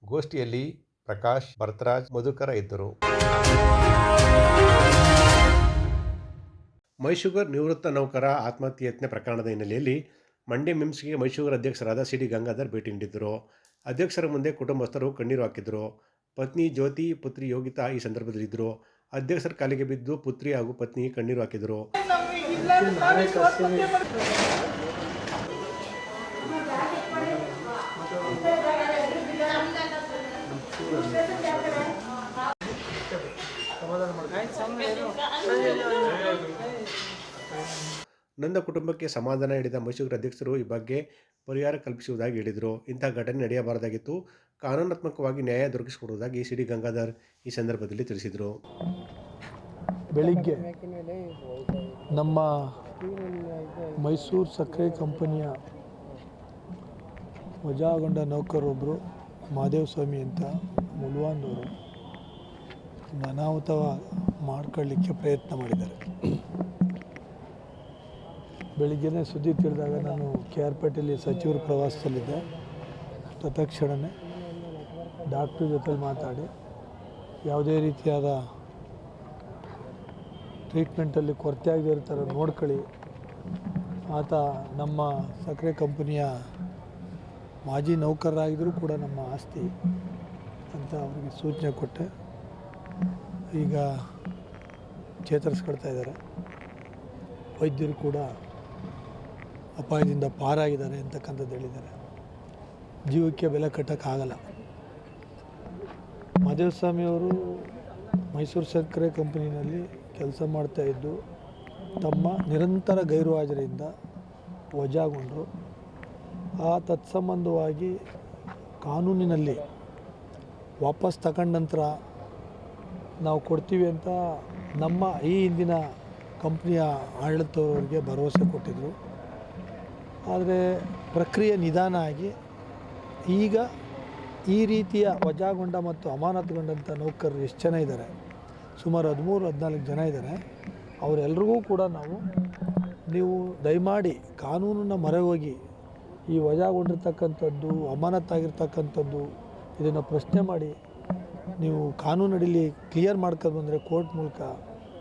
ಗೋಷ್ಠಿಯಲ್ಲಿ ಪ್ರಕಾಶ್ ಭರತರಾಜ್ ಮಧುಕರ ಇದ್ದರು. ಮೈಶುಗರ್ ನಿವೃತ್ತ ನೌಕರ ಆತ್ಮಹತ್ಯೆ ಯತ್ನ ಪ್ರಕರಣದ ಹಿನ್ನೆಲೆಯಲ್ಲಿ ಮಂಡ್ಯ ಮಿಮ್ಸ್ಗೆ ಮೈಸೂಗರ್ ಅಧ್ಯಕ್ಷರಾದ ಸಿ ಡಿ ಗಂಗಾಧರ್ ಭೇಟಿ ನೀಡಿದ್ದರು. ಅಧ್ಯಕ್ಷರ ಮುಂದೆ ಕುಟುಂಬಸ್ಥರು ಕಣ್ಣೀರು ಹಾಕಿದರು ಪತ್ನಿ ಜ್ಯೋತಿ, ಪುತ್ರಿ ಯೋಗಿತಾ ಈ ಸಂದರ್ಭದಲ್ಲಿದ್ದರು. ಅಧ್ಯಕ್ಷರ ಕಾಲಿಗೆ ಬಿದ್ದು ಪುತ್ರಿ ಹಾಗೂ ಪತ್ನಿ ಕಣ್ಣೀರು ಹಾಕಿದರು ನನ್ನ ಕುಟುಂಬಕ್ಕೆ ಸಮಾಧಾನ ನೀಡಿದ ಮೈಸೂರು ಅಧ್ಯಕ್ಷರು ಈ ಬಗ್ಗೆ ಪರಿಹಾರ ಕಲ್ಪಿಸುವುದಾಗಿ ಹೇಳಿದರು. ಇಂಥ ಘಟನೆ ನಡೆಯಬಾರದಾಗಿತ್ತು. ಕಾನೂನಾತ್ಮಕವಾಗಿ ನ್ಯಾಯ ದೊರಕಿಸಿಕೊಡುವುದಾಗಿ ಸಿ ಡಿ ಗಂಗಾಧರ್ ಈ ಸಂದರ್ಭದಲ್ಲಿ ತಿಳಿಸಿದರು. ಬೆಳಿಗ್ಗೆ ನಮ್ಮ ಮೈಸೂರು ಸಕ್ಕರೆ ಕಂಪನಿಯ ವಜಾಗೊಂಡ ನೌಕರೊಬ್ಬರು ಮಹಾದೇವ ಸ್ವಾಮಿ ಅಂತ ಮುಲ್ವಾನ್ದವರು ಅನಾಹುತ ಮಾಡ್ಕೊಳ್ಳಿಕ್ಕೆ ಪ್ರಯತ್ನ ಮಾಡಿದ್ದಾರೆ. ಬೆಳಿಗ್ಗೆನೇ ಸುದ್ದಿ ತಿಳಿದಾಗ ನಾನು ಕೆ ಆರ್ ಪೇಟೆಯಲ್ಲಿ ಸಚಿವರು ಪ್ರವಾಸದಲ್ಲಿದ್ದೆ. ತತ್ಕ್ಷಣವೇ ಡಾಕ್ಟ್ರ್ ಜೊತೆಲಿ ಮಾತಾಡಿ ಯಾವುದೇ ರೀತಿಯಾದ ಟ್ರೀಟ್ಮೆಂಟಲ್ಲಿ ಕೊರತೆ ಆಗದೇ ಇರೋ ಥರ ನೋಡ್ಕೊಳ್ಳಿ. ಆತ ನಮ್ಮ ಸಕ್ಕರೆ ಕಂಪನಿಯ ಮಾಜಿ ನೌಕರರಾಗಿದ್ದರೂ ಕೂಡ ನಮ್ಮ ಆಸ್ತಿ ಅಂತ ಅವರಿಗೆ ಸೂಚನೆ ಕೊಟ್ಟೆ. ಈಗ ಚೇತರಿಸ್ಕೊಳ್ತಾ ಇದ್ದಾರೆ. ವೈದ್ಯರು ಕೂಡ ಅಪಾಯದಿಂದ ಪಾರಾಗಿದ್ದಾರೆ ಅಂತಕ್ಕಂಥದ್ದು ಹೇಳಿದ್ದಾರೆ. ಜೀವಕ್ಕೆ ಬೆಲೆ ಕಟ್ಟೋಕ್ಕಾಗಲ್ಲ. ಮಾದೇವಸ್ವಾಮಿಯವರು ಮೈಸೂರು ಸಕ್ಕರೆ ಕಂಪನಿನಲ್ಲಿ ಕೆಲಸ ಮಾಡ್ತಾ ಇದ್ದು, ತಮ್ಮ ನಿರಂತರ ಗೈರುಹಾಜರಿಯಿಂದ ವಜಾಗೊಂಡರು. ಆ ತತ್ಸಂಬಂಧವಾಗಿ ಕಾನೂನಿನಲ್ಲಿ ವಾಪಸ್ ತಗೊಂಡ ನಂತರ ನಾವು ಕೊಡ್ತೀವಿ ಅಂತ ನಮ್ಮ ಈ ಹಿಂದಿನ ಕಂಪ್ನಿಯ ಆಡಳಿತದವರಿಗೆ ಭರವಸೆ ಕೊಟ್ಟಿದ್ದರು ಆದರೆ ಪ್ರಕ್ರಿಯೆ ನಿಧಾನ ಆಗಿ ಈಗ ಈ ರೀತಿಯ ವಜಾಗೊಂಡ ಮತ್ತು ಅಮಾನತ್ಗೊಂಡಂಥ ನೌಕರರು ಎಷ್ಟು ಜನ ಇದ್ದಾರೆ ಸುಮಾರು ಹದಿಮೂರು, ಹದಿನಾಲ್ಕು ಜನ ಇದ್ದಾರೆ ಅವರೆಲ್ರಿಗೂ ಕೂಡ ನಾವು ನೀವು ದಯಮಾಡಿ ಕಾನೂನನ್ನು ಮೊರೆ ಹೋಗಿ ಈ ವಜಾಗೊಂಡಿರ್ತಕ್ಕಂಥದ್ದು, ಅಮಾನತ್ತಾಗಿರ್ತಕ್ಕಂಥದ್ದು ಇದನ್ನು ಪ್ರಶ್ನೆ ಮಾಡಿ ನೀವು ಕಾನೂನಡಿಲಿ ಕ್ಲಿಯರ್ ಮಾಡ್ಕೊಂಡು ಬಂದರೆ ಕೋರ್ಟ್ ಮೂಲಕ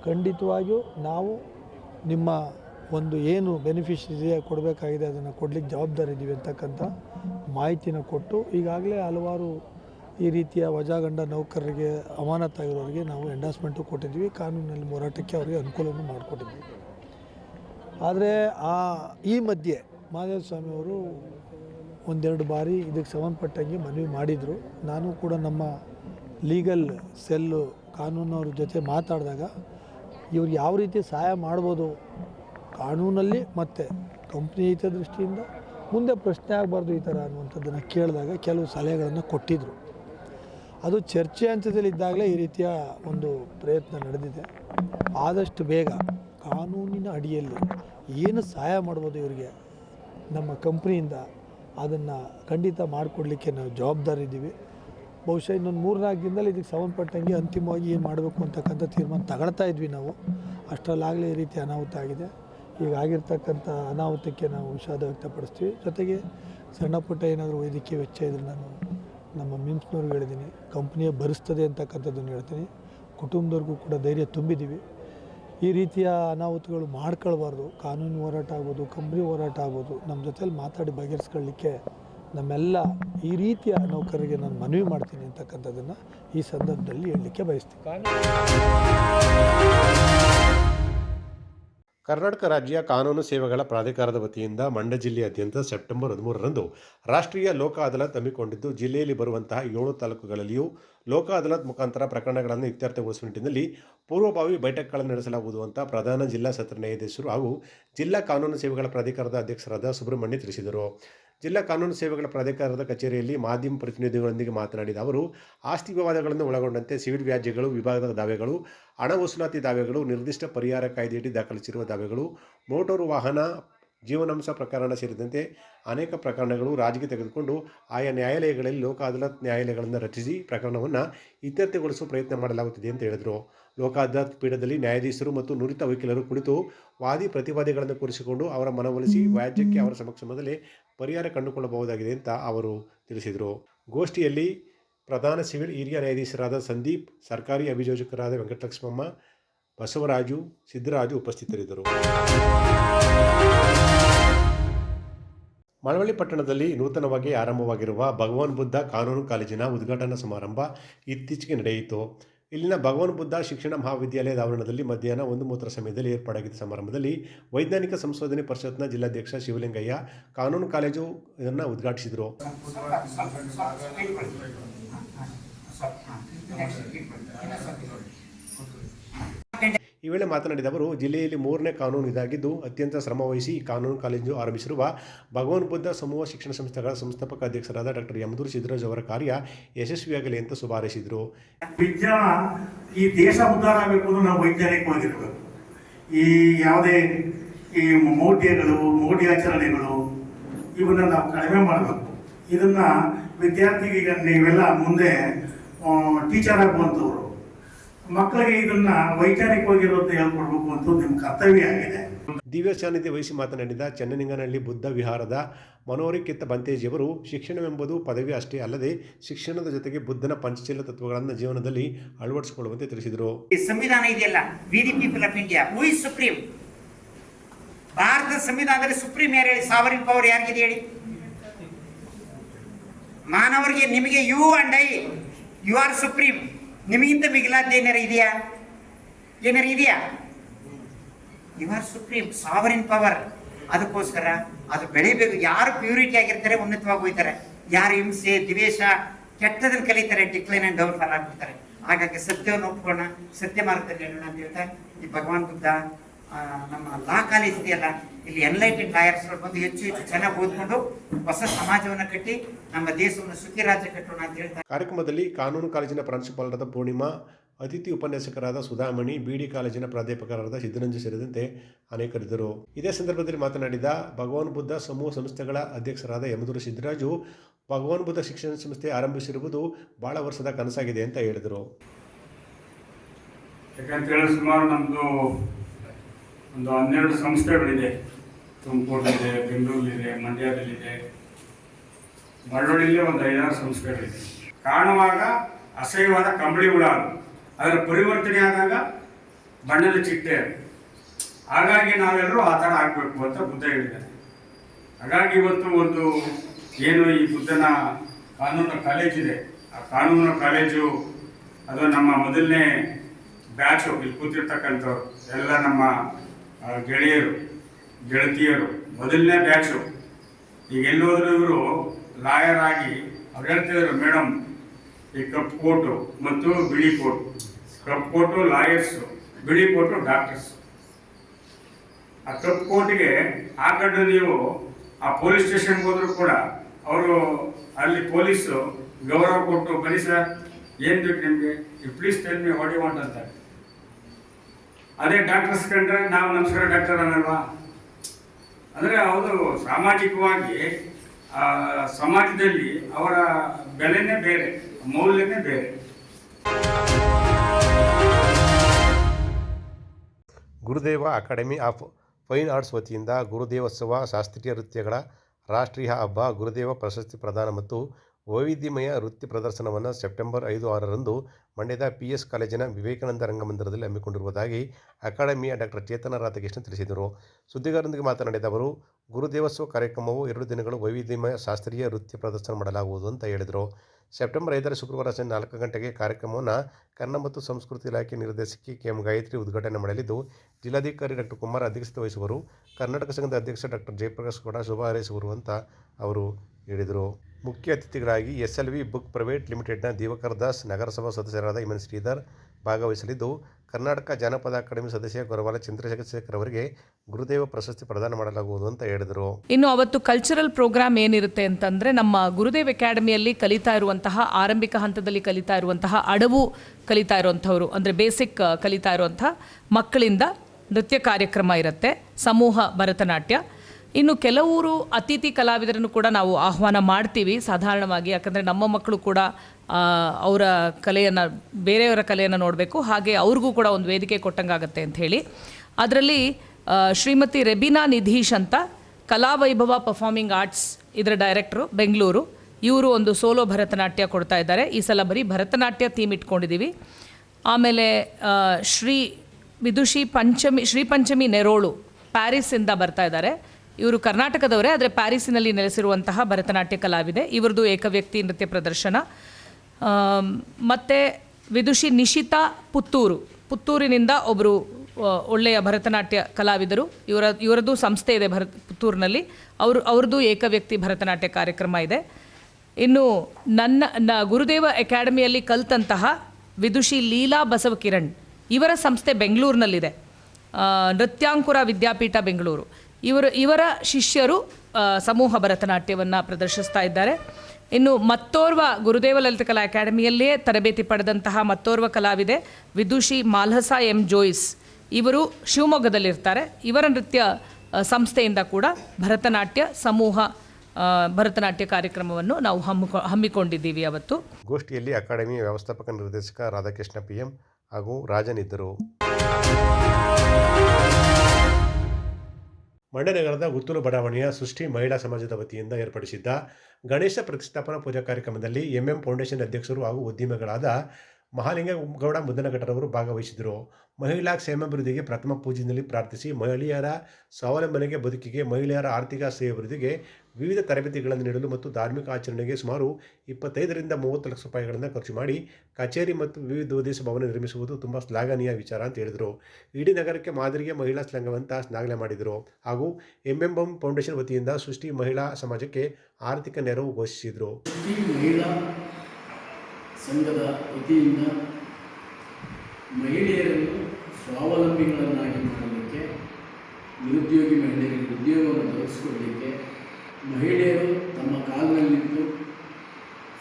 ಖಂಡಿತವಾಗಿಯೂ ನಾವು ನಿಮ್ಮ ಒಂದು ಏನು ಬೆನಿಫಿಷರಿ ಕೊಡಬೇಕಾಗಿದೆ, ಅದನ್ನು ಕೊಡ್ಲಿಕ್ಕೆ ಜವಾಬ್ದಾರಿ ಇದ್ದೀವಿ ಅಂತಕ್ಕಂಥ ಮಾಹಿತಿನ ಕೊಟ್ಟು ಈಗಾಗಲೇ ಹಲವಾರು ಈ ರೀತಿಯ ವಜಾಗಂಡ ನೌಕರರಿಗೆ ಅಮಾನತಾಗಿರೋರಿಗೆ ನಾವು ಎಂಡಾಸ್ಮೆಂಟು ಕೊಟ್ಟಿದ್ದೀವಿ. ಕಾನೂನಲ್ಲಿ ಹೋರಾಟಕ್ಕೆ ಅವರಿಗೆ ಅನುಕೂಲವನ್ನು ಮಾಡಿಕೊಟ್ಟಿದ್ವಿ ಆದರೆ ಆ, ಈ ಮಧ್ಯೆ ಮಹಾದೇವ ಸ್ವಾಮಿಯವರು ಒಂದೆರಡು ಬಾರಿ ಇದಕ್ಕೆ ಸಂಬಂಧಪಟ್ಟಂಗೆ ಮನವಿ ಮಾಡಿದರು. ನಾನು ಕೂಡ ನಮ್ಮ ಲೀಗಲ್ ಸೆಲ್ಲು ಕಾನೂನವ್ರ ಜೊತೆ ಮಾತಾಡಿದಾಗ ಇವ್ರು ಯಾವ ರೀತಿ ಸಹಾಯ ಮಾಡ್ಬೋದು ಕಾನೂನಲ್ಲಿ ಮತ್ತು ಕಂಪ್ನಿ ಹಿತದೃಷ್ಟಿಯಿಂದ ಮುಂದೆ ಪ್ರಶ್ನೆ ಆಗಬಾರ್ದು ಈ ಥರ ಅನ್ನುವಂಥದ್ದನ್ನು ಕೇಳಿದಾಗ ಕೆಲವು ಸಲಹೆಗಳನ್ನು ಕೊಟ್ಟಿದ್ದರು ಅದು ಚರ್ಚೆ ಹಂತದಲ್ಲಿದ್ದಾಗಲೇ ಈ ರೀತಿಯ ಒಂದು ಪ್ರಯತ್ನ ನಡೆದಿದೆ. ಆದಷ್ಟು ಬೇಗ ಕಾನೂನಿನ ಅಡಿಯಲ್ಲಿ ಏನು ಸಹಾಯ ಮಾಡ್ಬೋದು ಇವರಿಗೆ ನಮ್ಮ ಕಂಪ್ನಿಯಿಂದ ಅದನ್ನು ಖಂಡಿತ ಮಾಡಿಕೊಡ್ಲಿಕ್ಕೆ ನಾವು ಜವಾಬ್ದಾರಿ ಇದ್ದೀವಿ ಬಹುಶಃ ಇನ್ನೊಂದು ಮೂರ್ನಾಲ್ಕು ದಿನದಲ್ಲಿ ಇದಕ್ಕೆ ಸಂಬಂಧಪಟ್ಟಂಗೆ ಅಂತಿಮವಾಗಿ ಏನು ಮಾಡಬೇಕು ಅಂತಕ್ಕಂಥ ತೀರ್ಮಾನ ತಗೊಳ್ತಾ ಇದ್ವಿ ನಾವು. ಅಷ್ಟರಲ್ಲಾಗಲೇ ಈ ರೀತಿ ಅನಾಹುತ ಆಗಿದೆ. ಈಗ ಆಗಿರ್ತಕ್ಕಂಥ ಅನಾಹುತಕ್ಕೆ ನಾವು ವಿಷಾದ ವ್ಯಕ್ತಪಡಿಸ್ತೀವಿ. ಜೊತೆಗೆ ಸಣ್ಣ ಪುಟ್ಟ ಏನಾದರೂ ವೈದ್ಯಕೀಯ ವೆಚ್ಚ ಇದ್ರೆ ನಾನು ನಮ್ಮ ಮಿಮ್ಸ್ನವ್ರಿಗೆ ಹೇಳಿದ್ದೀನಿ. ಕಂಪ್ನಿಯೇ ಭರಿಸ್ತದೆ ಅಂತಕ್ಕಂಥದ್ದನ್ನು ಹೇಳ್ತೀನಿ. ಕುಟುಂಬದವ್ರಿಗೂ ಕೂಡ ಧೈರ್ಯ ತುಂಬಿದ್ದೀವಿ. ಈ ರೀತಿಯ ಅನಾಹುತಗಳು ಮಾಡ್ಕೊಳ್ಬಾರ್ದು. ಕಾನೂನು ಹೋರಾಟ ಆಗ್ಬೋದು, ಕಂಪ್ನಿ ಹೋರಾಟ ಆಗ್ಬೋದು. ನಮ್ಮ ಜೊತೆಯಲ್ಲಿ ಮಾತಾಡಿ ಬಗೆಹರಿಸ್ಕೊಳ್ಳಿಕ್ಕೆ ನಮ್ಮೆಲ್ಲ ಈ ರೀತಿಯ ನೌಕರರಿಗೆ ನಾನು ಮನವಿ ಮಾಡ್ತೀನಿ ಅಂತಕ್ಕಂಥದ್ದನ್ನು ಈ ಸಂದರ್ಭದಲ್ಲಿ ಹೇಳಲಿಕ್ಕೆ ಬಯಸ್ತೀನಿ. ಕರ್ನಾಟಕ ರಾಜ್ಯ ಕಾನೂನು ಸೇವೆಗಳ ಪ್ರಾಧಿಕಾರದ ವತಿಯಿಂದ ಮಂಡ್ಯ ಜಿಲ್ಲೆಯಾದ್ಯಂತ ಸೆಪ್ಟೆಂಬರ್ ಹದಿಮೂರರಂದು ರಾಷ್ಟ್ರೀಯ ಲೋಕ ಅದಾಲತ್ ಹಮ್ಮಿಕೊಂಡಿದ್ದು, ಜಿಲ್ಲೆಯಲ್ಲಿ ಬರುವಂತಹ ಏಳು ತಾಲೂಕುಗಳಲ್ಲಿಯೂ ಲೋಕ ಅದಾಲತ್ ಮುಖಾಂತರ ಪ್ರಕರಣಗಳನ್ನು ಇತ್ಯರ್ಥಗೊಳಿಸುವ ನಿಟ್ಟಿನಲ್ಲಿ ಪೂರ್ವಭಾವಿ ಬೈಠಕ್ಗಳನ್ನು ನಡೆಸಲಾಗುವುದು ಅಂತ ಪ್ರಧಾನ ಜಿಲ್ಲಾ ಸತ್ರ ನ್ಯಾಯಾಧೀಶರು ಹಾಗೂ ಜಿಲ್ಲಾ ಕಾನೂನು ಸೇವೆಗಳ ಪ್ರಾಧಿಕಾರದ ಅಧ್ಯಕ್ಷರಾದ ಸುಬ್ರಹ್ಮಣ್ಯ ತಿಳಿಸಿದರು. ಜಿಲ್ಲಾ ಕಾನೂನು ಸೇವೆಗಳ ಪ್ರಾಧಿಕಾರದ ಕಚೇರಿಯಲ್ಲಿ ಮಾಧ್ಯಮ ಪ್ರತಿನಿಧಿಗಳೊಂದಿಗೆ ಮಾತನಾಡಿದ ಅವರು, ಆಸ್ತಿ ವಿವಾದಗಳನ್ನು ಒಳಗೊಂಡಂತೆ ಸಿವಿಲ್ ವ್ಯಾಜ್ಯಗಳು, ವಿಭಾಗದ ದಾವೆಗಳು, ಹಣ ವಸೂಲಾತಿ ದಾವೆಗಳು, ನಿರ್ದಿಷ್ಟ ಪರಿಹಾರ ಕಾಯ್ದೆಯಡಿ ದಾಖಲಿಸಿರುವ ದಾವೆಗಳು, ಮೋಟಾರು ವಾಹನ, ಜೀವನಾಂಶ ಪ್ರಕರಣ ಸೇರಿದಂತೆ ಅನೇಕ ಪ್ರಕರಣಗಳು ರಾಜಿಗೆ ತೆಗೆದುಕೊಂಡು ಆಯಾ ನ್ಯಾಯಾಲಯಗಳಲ್ಲಿ ಲೋಕ ಅದಾಲತ್ ನ್ಯಾಯಾಲಯಗಳನ್ನು ರಚಿಸಿ ಪ್ರಕರಣವನ್ನು ಇತ್ಯರ್ಥಗೊಳಿಸುವ ಪ್ರಯತ್ನ ಮಾಡಲಾಗುತ್ತಿದೆ ಅಂತ ಹೇಳಿದರು. ಲೋಕ ಅದಾಲತ್ ಪೀಠದಲ್ಲಿ ನ್ಯಾಯಾಧೀಶರು ಮತ್ತು ನುರಿತ ವಕೀಲರು ಕುಳಿತು ವಾದಿ ಪ್ರತಿವಾದಿಗಳನ್ನು ಕೂರಿಸಿಕೊಂಡು ಅವರ ಮನವೊಲಿಸಿ ವ್ಯಾಜ್ಯಕ್ಕೆ ಅವರ ಸಮಕ್ಷಮದಲ್ಲಿ ಪರಿಹಾರ ಕಂಡುಕೊಳ್ಳಬಹುದಾಗಿದೆ ಅಂತ ಅವರು ತಿಳಿಸಿದರು. ಗೋಷ್ಠಿಯಲ್ಲಿ ಪ್ರಧಾನ ಸಿವಿಲ್ ಹಿರಿಯ ನ್ಯಾಯಾಧೀಶರಾದ ಸಂದೀಪ್ ಸರ್ಕಾರಿ ಅಭಿಯೋಜಕರಾದ ವೆಂಕಟಲಕ್ಷ್ಮಮ್ಮ ಬಸವರಾಜು ಸಿದ್ದರಾಜು ಉಪಸ್ಥಿತರಿದ್ದರು. ಮಳವಳ್ಳಿ ಪಟ್ಟಣದಲ್ಲಿ ನೂತನವಾಗಿ ಆರಂಭವಾಗಿರುವ ಭಗವಾನ್ ಬುದ್ಧ ಕಾನೂನು ಕಾಲೇಜಿನ ಉದ್ಘಾಟನಾ ಸಮಾರಂಭ ಇತ್ತೀಚೆಗೆ ನಡೆಯಿತು. ಇಲ್ಲಿನ ಭಗವಾನ್ ಬುದ್ಧ ಶಿಕ್ಷಣ ಮಹಾವಿದ್ಯಾಲಯದ ಆವರಣದಲ್ಲಿ ಮಧ್ಯಾಹ್ನ ಒಂದು ಮೂತ್ರ ಸಮಯದಲ್ಲಿ ಏರ್ಪಾಡಾಗಿದ್ದ ಸಮಾರಂಭದಲ್ಲಿ ವೈಜ್ಞಾನಿಕ ಸಂಶೋಧನೆ ಪರಿಷತ್ನ ಜಿಲ್ಲಾಧ್ಯಕ್ಷ ಶಿವಲಿಂಗಯ್ಯ ಕಾನೂನು ಕಾಲೇಜು ಇದನ್ನು ಉದ್ಘಾಟಿಸಿದರು. ಈ ವೇಳೆ ಮಾತನಾಡಿದ ಅವರು, ಜಿಲ್ಲೆಯಲ್ಲಿ ಮೂರನೇ ಕಾನೂನು ಇದಾಗಿದ್ದು, ಅತ್ಯಂತ ಶ್ರಮವಹಿಸಿ ಈ ಕಾನೂನು ಕಾಲೇಜು ಆರಂಭಿಸಿರುವ ಭಗವಾನ್ ಬುದ್ಧ ಸಮೂಹ ಶಿಕ್ಷಣ ಸಂಸ್ಥೆಗಳ ಸಂಸ್ಥಾಪಕ ಅಧ್ಯಕ್ಷರಾದ ಡಾಕ್ಟರ್ ಯಮದೂರ್ ಸಿದ್ದರಾಜ್ ಅವರ ಕಾರ್ಯ ಯಶಸ್ವಿಯಾಗಲಿ ಅಂತ ಶುಭಾರೈಸಿದರು ವಿಜ್ಞಾನ ಈ ದೇಶ ಉದ್ಧಾರ ಆಗಬೇಕು ನಾವು ವೈಜ್ಞಾನಿಕವಾಗಿರಬೇಕು. ಈ ಯಾವುದೇ ಈ ಮೌಢ್ಯಗಳು ಮೌಢ್ಯಾಚರಣೆಗಳು ಇವನ್ನ ನಾವು ಕಡಿಮೆ ಮಾಡಬೇಕು. ಇದನ್ನ ವಿದ್ಯಾರ್ಥಿಗಳಿಗೆ ನೀವೆಲ್ಲ ಮುಂದೆ ಟೀಚರ್ ಆಗುವಂಥವ್ರು ಮಕ್ಕಳಿಗೆ ಇದನ್ನ ವೈಚಾರಿಕವಾಗಿರುವಂತ ಹೇಳ್ಕೊಡ್ಬೇಕು ಅಂತ ನಿಮ್ಮ ಕರ್ತವ್ಯ ಆಗಿದೆ. ದಿವ್ಯ ಸಾನ್ನಿಧ್ಯ ವಹಿಸಿ ಮಾತನಾಡಿದ ಚನ್ನನಿಂಗನಹಳ್ಳಿ ಬುದ್ಧ ವಿಹಾರದ ಮನೋರಿಕಿತ್ತ ಬಂತೇಜಿಯವರು ಶಿಕ್ಷಣವೆಂಬುದು ಪದವಿ ಅಷ್ಟೇ ಅಲ್ಲದೆ ಶಿಕ್ಷಣದ ಜೊತೆಗೆ ಬುದ್ಧನ ಪಂಚಶೀಲ ತತ್ವಗಳನ್ನು ಜೀವನದಲ್ಲಿ ಅಳವಡಿಸಿಕೊಳ್ಳುವಂತೆ ತಿಳಿಸಿದರು. ಈ ಸಂವಿಧಾನ ಇದೆಯಲ್ಲ we the people of India who is supreme ಭಾರತದ ಸಂವಿಧಾನದಲ್ಲಿ ಸುಪ್ರೀಂ ಯಾರು ಹೇಳಿ? ಸಾವರಿನ್ ಪವರ್ ಯಾರಿಗಿದೆ ಹೇಳಿ? ಮಾನವರಿಗೆ ನಿಮಗೆ you and I you are supreme ನಿಮಗಿಂತ ಏನಾರ ಇದೆಯಾ? ಏನಾರ ಇದೆಯಾ? You are supreme sovereign power ಅದಕ್ಕೋಸ್ಕರ ಅದು ಬೆಳಿಬೇಕು. ಯಾರು ಪ್ಯೂರಿಟಿ ಆಗಿರ್ತಾರೆ, ಉನ್ನತವಾಗಿ ಹೋಗ್ತಾರೆ. ಯಾರು ಹಿಂಸೆ, ದ್ವೇಷ, ಕೆಟ್ಟದನ್ನು ಕಲಿತಾರೆ ಡಿಕ್ಲೈನ್ ಅಂಡ್ ಡೌನ್ ಫಾಲ್ ಆಗ್ಬಿಡ್ತಾರೆ. ಹಾಗಾಗಿ ಸತ್ಯವನ್ನು ಒಪ್ಕೋಣ ಸತ್ಯ ಮಾರ್ಗದಲ್ಲಿ ಹೇಳೋಣ ಅಂತ ಹೇಳ್ತಾ, ಈ ಭಗವಾನ್ ಬುದ್ಧ ನಮ್ಮ ಲಾ ಕಾಲೇಜ್ ಇದೆಯಲ್ಲ ಇಲ್ಲಿ ಎನ್ಲೈಟೆಡ್ ಲಾಯರ್ಸ್ಗಳು ಬಂದು ಹೆಚ್ಚು ಹೆಚ್ಚು ಚೆನ್ನಾಗಿ ಓದ್ಕೊಂಡು ಹೊಸ ಸಮಾಜವನ್ನು ಕಟ್ಟಿ ನಮ್ಮ ದೇಶವನ್ನು ಸುಖಿ ರಾಜ್ಯ ಕಟ್ಟೋಣ ಅಂತ ಹೇಳ್ತಾರೆ ಕಾರ್ಯಕ್ರಮದಲ್ಲಿ ಕಾನೂನು ಕಾಲೇಜಿನ ಪ್ರಾಂಶುಪಾಲರಾದ ಪೂರ್ಣಿಮಾ ಅತಿಥಿ ಉಪನ್ಯಾಸಕರಾದ ಸುಧಾಮಣಿ ಬಿಡಿ ಕಾಲೇಜಿನ ಪ್ರಾಧ್ಯಾಪಕರಾದ ಸಿದ್ದರಂಜ ಸೇರಿದಂತೆ ಅನೇಕರಿದ್ದರು. ಇದೇ ಸಂದರ್ಭದಲ್ಲಿ ಮಾತನಾಡಿದ ಭಗವಾನ್ ಬುದ್ಧ ಸಮೂಹ ಸಂಸ್ಥೆಗಳ ಅಧ್ಯಕ್ಷರಾದ ಯಮದೂರು ಸಿದ್ದರಾಜು ಭಗವಾನ್ ಬುದ್ಧ ಶಿಕ್ಷಣ ಸಂಸ್ಥೆ ಆರಂಭಿಸಿರುವುದು ಬಹಳ ವರ್ಷದ ಕನಸಾಗಿದೆ ಅಂತ ಹೇಳಿದರು. ಯಾಕಂತೇಳಿ ಸುಮಾರು ನಮ್ಮದು ಒಂದು ಹನ್ನೆರಡು ಸಂಸ್ಥೆಗಳಿದೆ. ತುಮಕೂರಲ್ಲಿದೆ ಬೆಂಗಳೂರಲ್ಲಿದೆ ಮಂಡ್ಯದಲ್ಲಿದೆ. ಮಳವಳ್ಳಿಲಿ ಒಂದು ಐದಾರು ಸಂಸ್ಥೆಗಳಿದೆ. ಕಾಣುವಾಗ ಅಸಹ್ಯವಾದ ಕಂಬಳಿ ಹುಳ ಅದು. ಅದರ ಪರಿವರ್ತನೆ ಆದಾಗ ಬಣ್ಣದ ಚಿಟ್ಟೆ. ಹಾಗಾಗಿ ನಾವೆಲ್ಲರೂ ಆ ಥರ ಆಗಬೇಕು ಅಂತ ಬುದ್ಧ ಹೇಳಿದ್ದಾರೆ. ಹಾಗಾಗಿ ಇವತ್ತು ಒಂದು ಏನು ಈ ಬುದ್ಧನ ಕಾನೂನು ಇದೆ. ಆ ಕಾನೂನು ಕಾಲೇಜು ಅದು ನಮ್ಮ ಮೊದಲನೇ ಬ್ಯಾಚು ಇಲ್ಲಿ ಕೂತಿರ್ತಕ್ಕಂಥವ್ರು. ಎಲ್ಲ ನಮ್ಮ ಆ, ಗೆಳೆಯರು ಗೆಳತಿಯರು ಮೊದಲನೇ ಬ್ಯಾಚು ಈಗ ಎಲ್ಲೋದ್ರೂ ಇವರು ಲಾಯರ್ ಆಗಿ ಅವ್ರು ಹೇಳ್ತಿದ್ರು ಮೇಡಮ್ ಈ ಕಪ್ ಕೋಟು ಮತ್ತು ಬಿಳಿ ಕೋಟು ಕಪ್ ಕೋಟು ಲಾಯರ್ಸು ಬಿಳಿ ಕೋಟು ಡಾಕ್ಟರ್ಸ್ ಆ ಕಪ್ ಕೋಟಿಗೆ ಕಡೆ ನೀವು ಆ ಪೊಲೀಸ್ ಸ್ಟೇಷನ್ಗೆ ಹೋದರೂ ಕೂಡ ಅವರು ಅಲ್ಲಿ ಪೊಲೀಸು ಗೌರವ ಕೊಟ್ಟು ಬನ್ನಿ ಸರ್. ಏನು ಬೇಕು ನಿಮಗೆ? ಈ please tell me what want ಅಂತ. ಅದೇ ಡಾಕ್ಟರ್ಸ್ ಕಂಡ್ರೆ ನಾವು ನಮಸ್ಕಾರ ಡಾಕ್ಟರ್ ಅನ್ನಲ್ವಾ? ಅಂದರೆ ಅವರು ಸಾಮಾಜಿಕವಾಗಿ ಸಮಾಜದಲ್ಲಿ ಅವರ ಬೆಲೆನೇ ಬೇರೆ, ಮೌಲ್ಯನೇ ಬೇರೆ. ಗುರುದೇವ ಅಕಾಡೆಮಿ ಆಫ್ ಫೈನ್ ಆರ್ಟ್ಸ್ ವತಿಯಿಂದ ಗುರುದೇವೋತ್ಸವ ಶಾಸ್ತ್ರೀಯ ನೃತ್ಯಗಳ ರಾಷ್ಟ್ರೀಯ ಹಬ್ಬ, ಗುರುದೇವ ಪ್ರಶಸ್ತಿ ಪ್ರದಾನ ಮತ್ತು ವೈವಿಧ್ಯಮಯ ವೃತ್ತಿ ಪ್ರದರ್ಶನವನ್ನು ಸೆಪ್ಟೆಂಬರ್ ಐದು ಆರರಂದು ಮಂಡ್ಯದ ಪಿ ಎಸ್ ಕಾಲೇಜಿನ ವಿವೇಕಾನಂದ ರಂಗಮಂದಿರದಲ್ಲಿ ಹಮ್ಮಿಕೊಂಡಿರುವುದಾಗಿ ಅಕಾಡೆಮಿಯ ಡಾಕ್ಟರ್ ಚೇತನ ರಾಧಾಕೃಷ್ಣ ತಿಳಿಸಿದರು. ಸುದ್ದಿಗಾರರೊಂದಿಗೆ ಮಾತನಾಡಿದ ಅವರು ಗುರುದೇವಸ್ವ ಕಾರ್ಯಕ್ರಮವು ಎರಡು ದಿನಗಳು ವೈವಿಧ್ಯಮಯ ಶಾಸ್ತ್ರೀಯ ನೃತ್ಯ ಪ್ರದರ್ಶನ ಮಾಡಲಾಗುವುದು ಅಂತ ಹೇಳಿದರು. ಸೆಪ್ಟೆಂಬರ್ ಐದರ ಶುಕ್ರವಾರ ಸಂಜೆ ನಾಲ್ಕು ಗಂಟೆಗೆ ಕಾರ್ಯಕ್ರಮವನ್ನು ಕನ್ನಡ ಮತ್ತು ಸಂಸ್ಕೃತಿ ಇಲಾಖೆ ನಿರ್ದೇಶಕಿ ಕೆ ಎಂ ಗಾಯತ್ರಿ ಉದ್ಘಾಟನೆ ಮಾಡಲಿದ್ದು, ಜಿಲ್ಲಾಧಿಕಾರಿ ಡಾಕ್ಟರ್ ಕುಮಾರ್ ಅಧ್ಯಕ್ಷತೆ ವಹಿಸುವರು, ಕರ್ನಾಟಕ ಸಂಘದ ಅಧ್ಯಕ್ಷ ಡಾಕ್ಟರ್ ಜಯಪ್ರಕಾಶ್ ಗೌಡ ಶುಭ ಹಾರೈಸುವರು ಅಂತ ಅವರು ಹೇಳಿದರು. ಮುಖ್ಯ ಅತಿಥಿಗಳಾಗಿ S L V book private ಲಿಮಿಟೆಡ್ನ ದಿವಾಕರ್ ದಾಸ್, ನಗರಸಭಾ ಸದಸ್ಯರಾದ ಎಂ ಎನ್ ಶ್ರೀಧರ್ ಭಾಗವಹಿಸಲಿದ್ದು, ಕರ್ನಾಟಕ ಜಾನಪದ ಅಕಾಡೆಮಿ ಸದಸ್ಯ ಗೊರವಾಲ ಚಂದ್ರಶೇಖರ್ ಅವರಿಗೆ ಗುರುದೇವ ಪ್ರಶಸ್ತಿ ಪ್ರದಾನ ಮಾಡಲಾಗುವುದು ಅಂತ ಹೇಳಿದರು. ಇನ್ನು ಅವತ್ತು ಕಲ್ಚರಲ್ ಪ್ರೋಗ್ರಾಮ್ ಏನಿರುತ್ತೆ ಅಂತಂದರೆ, ನಮ್ಮ ಗುರುದೇವ್ ಅಕಾಡೆಮಿಯಲ್ಲಿ ಕಲಿತಾ ಇರುವಂತಹ, ಆರಂಭಿಕ ಹಂತದಲ್ಲಿ ಕಲಿತಾ ಇರುವಂತಹ, ಅಡವು ಕಲಿತಾ ಇರುವಂಥವ್ರು, ಅಂದರೆ ಬೇಸಿಕ್ ಕಲಿತಾ ಇರುವಂತಹ ಮಕ್ಕಳಿಂದ ನೃತ್ಯ ಕಾರ್ಯಕ್ರಮ ಇರುತ್ತೆ. ಸಮೂಹ ಭರತನಾಟ್ಯ. ಇನ್ನು ಕೆಲವರು ಅತಿಥಿ ಕಲಾವಿದರನ್ನು ಕೂಡ ನಾವು ಆಹ್ವಾನ ಮಾಡ್ತೀವಿ ಸಾಧಾರಣವಾಗಿ, ಯಾಕಂದರೆ ನಮ್ಮ ಮಕ್ಕಳು ಕೂಡ ಅವರ ಕಲೆಯನ್ನು, ಬೇರೆಯವರ ಕಲೆಯನ್ನು ನೋಡಬೇಕು, ಹಾಗೆ ಅವ್ರಿಗೂ ಕೂಡ ಒಂದು ವೇದಿಕೆ ಕೊಟ್ಟಂಗಾಗತ್ತೆ ಅಂಥೇಳಿ ಅದರಲ್ಲಿ ಶ್ರೀಮತಿ ರೆಬಿನಾ ನಿಧೀಶ್ ಅಂತ ಕಲಾವೈಭವ ಪರ್ಫಾರ್ಮಿಂಗ್ ಆರ್ಟ್ಸ್ ಇದರ ಡೈರೆಕ್ಟ್ರು, ಬೆಂಗಳೂರು. ಇವರು ಒಂದು ಸೋಲೋ ಭರತನಾಟ್ಯ ಕೊಡ್ತಾ ಇದ್ದಾರೆ. ಈ ಸಲ ಬರೀ ಭರತನಾಟ್ಯ ಥೀಮ್ ಇಟ್ಕೊಂಡಿದ್ದೀವಿ ಆಮೇಲೆ ಶ್ರೀ ವಿದುಷಿ ಪಂಚಮಿ, ಶ್ರೀ ಪಂಚಮಿ ನೆರೋಳು ಪ್ಯಾರಿಸ್ಸಿಂದ ಬರ್ತಾ ಇದ್ದಾರೆ. ಇವರು ಕರ್ನಾಟಕದವರೇ, ಆದರೆ ಪ್ಯಾರಿಸಿನಲ್ಲಿ ನೆಲೆಸಿರುವಂತಹ ಭರತನಾಟ್ಯ ಕಲಾವಿದೆ. ಇವರದು ಏಕವ್ಯಕ್ತಿ ನೃತ್ಯ ಪ್ರದರ್ಶನ. ಮತ್ತು ವಿದುಷಿ ನಿಶಿತಾ ಪುತ್ತೂರು. ಪುತ್ತೂರಿನಿಂದ ಒಬ್ಬರು ಒಳ್ಳೆಯ ಭರತನಾಟ್ಯ ಕಲಾವಿದರು. ಇವರ, ಇವರದ್ದು ಸಂಸ್ಥೆ ಇದೆ ಭರತ್, ಪುತ್ತೂರಿನಲ್ಲಿ. ಅವರು, ಅವ್ರದ್ದು ಏಕವ್ಯಕ್ತಿ ಭರತನಾಟ್ಯ ಕಾರ್ಯಕ್ರಮ ಇದೆ. ಇನ್ನು ನನ್ನ, ನ, ಗುರುದೇವ ಅಕಾಡೆಮಿಯಲ್ಲಿ ಕಲಿತಂತಹ ವಿದುಷಿ ಲೀಲಾ ಬಸವಕಿರಣ್ ಇವರ ಸಂಸ್ಥೆ ಬೆಂಗಳೂರಿನಲ್ಲಿದೆ. ನೃತ್ಯಾಂಕುರ ವಿದ್ಯಾಪೀಠ ಬೆಂಗಳೂರು. ಇವರು, ಇವರ ಶಿಷ್ಯರು ಸಮೂಹ ಭರತನಾಟ್ಯವನ್ನು ಪ್ರದರ್ಶಿಸ್ತಾ ಇದ್ದಾರೆ. ಇನ್ನು ಮತ್ತೋರ್ವ ಗುರುದೇವ ಲಲಿತ ಕಲಾ ಅಕಾಡೆಮಿಯಲ್ಲಿಯೇ ತರಬೇತಿ ಪಡೆದಂತಹ ಮತ್ತೋರ್ವ ಕಲಾವಿದೆ ವಿದುಷಿ ಮಾಲ್ಹಸ ಎಂ ಜೋಯಿಸ್. ಇವರು ಶಿವಮೊಗ್ಗದಲ್ಲಿರ್ತಾರೆ. ಇವರ ನೃತ್ಯ ಸಂಸ್ಥೆಯಿಂದ ಕೂಡ ಭರತನಾಟ್ಯ, ಸಮೂಹ ಭರತನಾಟ್ಯ ಕಾರ್ಯಕ್ರಮವನ್ನು ನಾವು ಹಮ್ಮಿಕೊ, ಹಮ್ಮಿಕೊಂಡಿದ್ದೀವಿ ಅವತ್ತು. ಗೋಷ್ಠಿಯಲ್ಲಿ ಅಕಾಡೆಮಿ ವ್ಯವಸ್ಥಾಪಕ ನಿರ್ದೇಶಕ ರಾಧಾಕೃಷ್ಣ ಪಿ ಎಂ ಹಾಗೂ ರಾಜನ್ ಇದ್ದರು ಮಂಡ್ಯ ನಗರದ ಗುತ್ತೂರು ಬಡಾವಣೆಯ ಸೃಷ್ಟಿ ಮಹಿಳಾ ಸಮಾಜದ ವತಿಯಿಂದ ಏರ್ಪಡಿಸಿದ್ದ ಗಣೇಶ ಪ್ರತಿಷ್ಠಾಪನಾ ಪೂಜಾ ಕಾರ್ಯಕ್ರಮದಲ್ಲಿ ಎಂಎಂ ಫೌಂಡೇಶನ್ ಅಧ್ಯಕ್ಷರು ಹಾಗೂ ಉದ್ಯಮಿಗಳಾದ ಮಹಾಲಿಂಗಗೌಡ ಮುದ್ದನಘಟ್ಟರವರು ಭಾಗವಹಿಸಿದರು. ಮಹಿಳಾ ಕ್ಷೇಮಾಭಿವೃದ್ಧಿಗೆ ಪ್ರಥಮ ಪೂಜೆಯಲ್ಲಿ ಪ್ರಾರ್ಥಿಸಿ ಮಹಿಳೆಯರ ಸ್ವಾವಲಂಬನೆಗೆ ಬದುಕಿಗೆ, ಮಹಿಳೆಯರ ಆರ್ಥಿಕ ಶ್ರೇಯಾಭಿವೃದ್ಧಿಗೆ ವಿವಿಧ ತರಬೇತಿಗಳನ್ನು ನೀಡಲು ಮತ್ತು ಧಾರ್ಮಿಕ ಆಚರಣೆಗೆ ಸುಮಾರು ಇಪ್ಪತ್ತೈದರಿಂದ ಮೂವತ್ತು ಲಕ್ಷ ರೂಪಾಯಿಗಳನ್ನು ಖರ್ಚು ಮಾಡಿ ಕಚೇರಿ ಮತ್ತು ವಿವಿಧ ಉದ್ದೇಶ ಭವನ ನಿರ್ಮಿಸುವುದು ತುಂಬ ಶ್ಲಾಘನೀಯ ವಿಚಾರ ಅಂತ ಹೇಳಿದರು. ಇಡೀ ನಗರಕ್ಕೆ ಮಾದರಿಗೆ ಮಹಿಳಾ ಸ್ಲಂಗವಂತ ಶ್ಲಾಘನೆ ಮಾಡಿದರು. ಹಾಗೂ ಎಂಎಂಬಂ ಫೌಂಡೇಶನ್ ವತಿಯಿಂದ ಸೃಷ್ಟಿ ಮಹಿಳಾ ಸಮಾಜಕ್ಕೆ ಆರ್ಥಿಕ ನೆರವು ಘೋಷಿಸಿದರು. ಸಂಘದ ವತಿಯಿಂದ ಮಹಿಳೆಯರನ್ನು ಸ್ವಾವಲಂಬಿಗಳನ್ನಾಗಿ ಮಾಡಲಿಕ್ಕೆ, ನಿರುದ್ಯೋಗಿ ಮಹಿಳೆಯರಿಗೆ ಉದ್ಯೋಗವನ್ನು ದೊರಕಿಸಿಕೊಡಲಿಕ್ಕೆ ಮಹಿಳೆಯರು ತಮ್ಮ ಕಾಲಿನಲ್ಲಿದ್ದು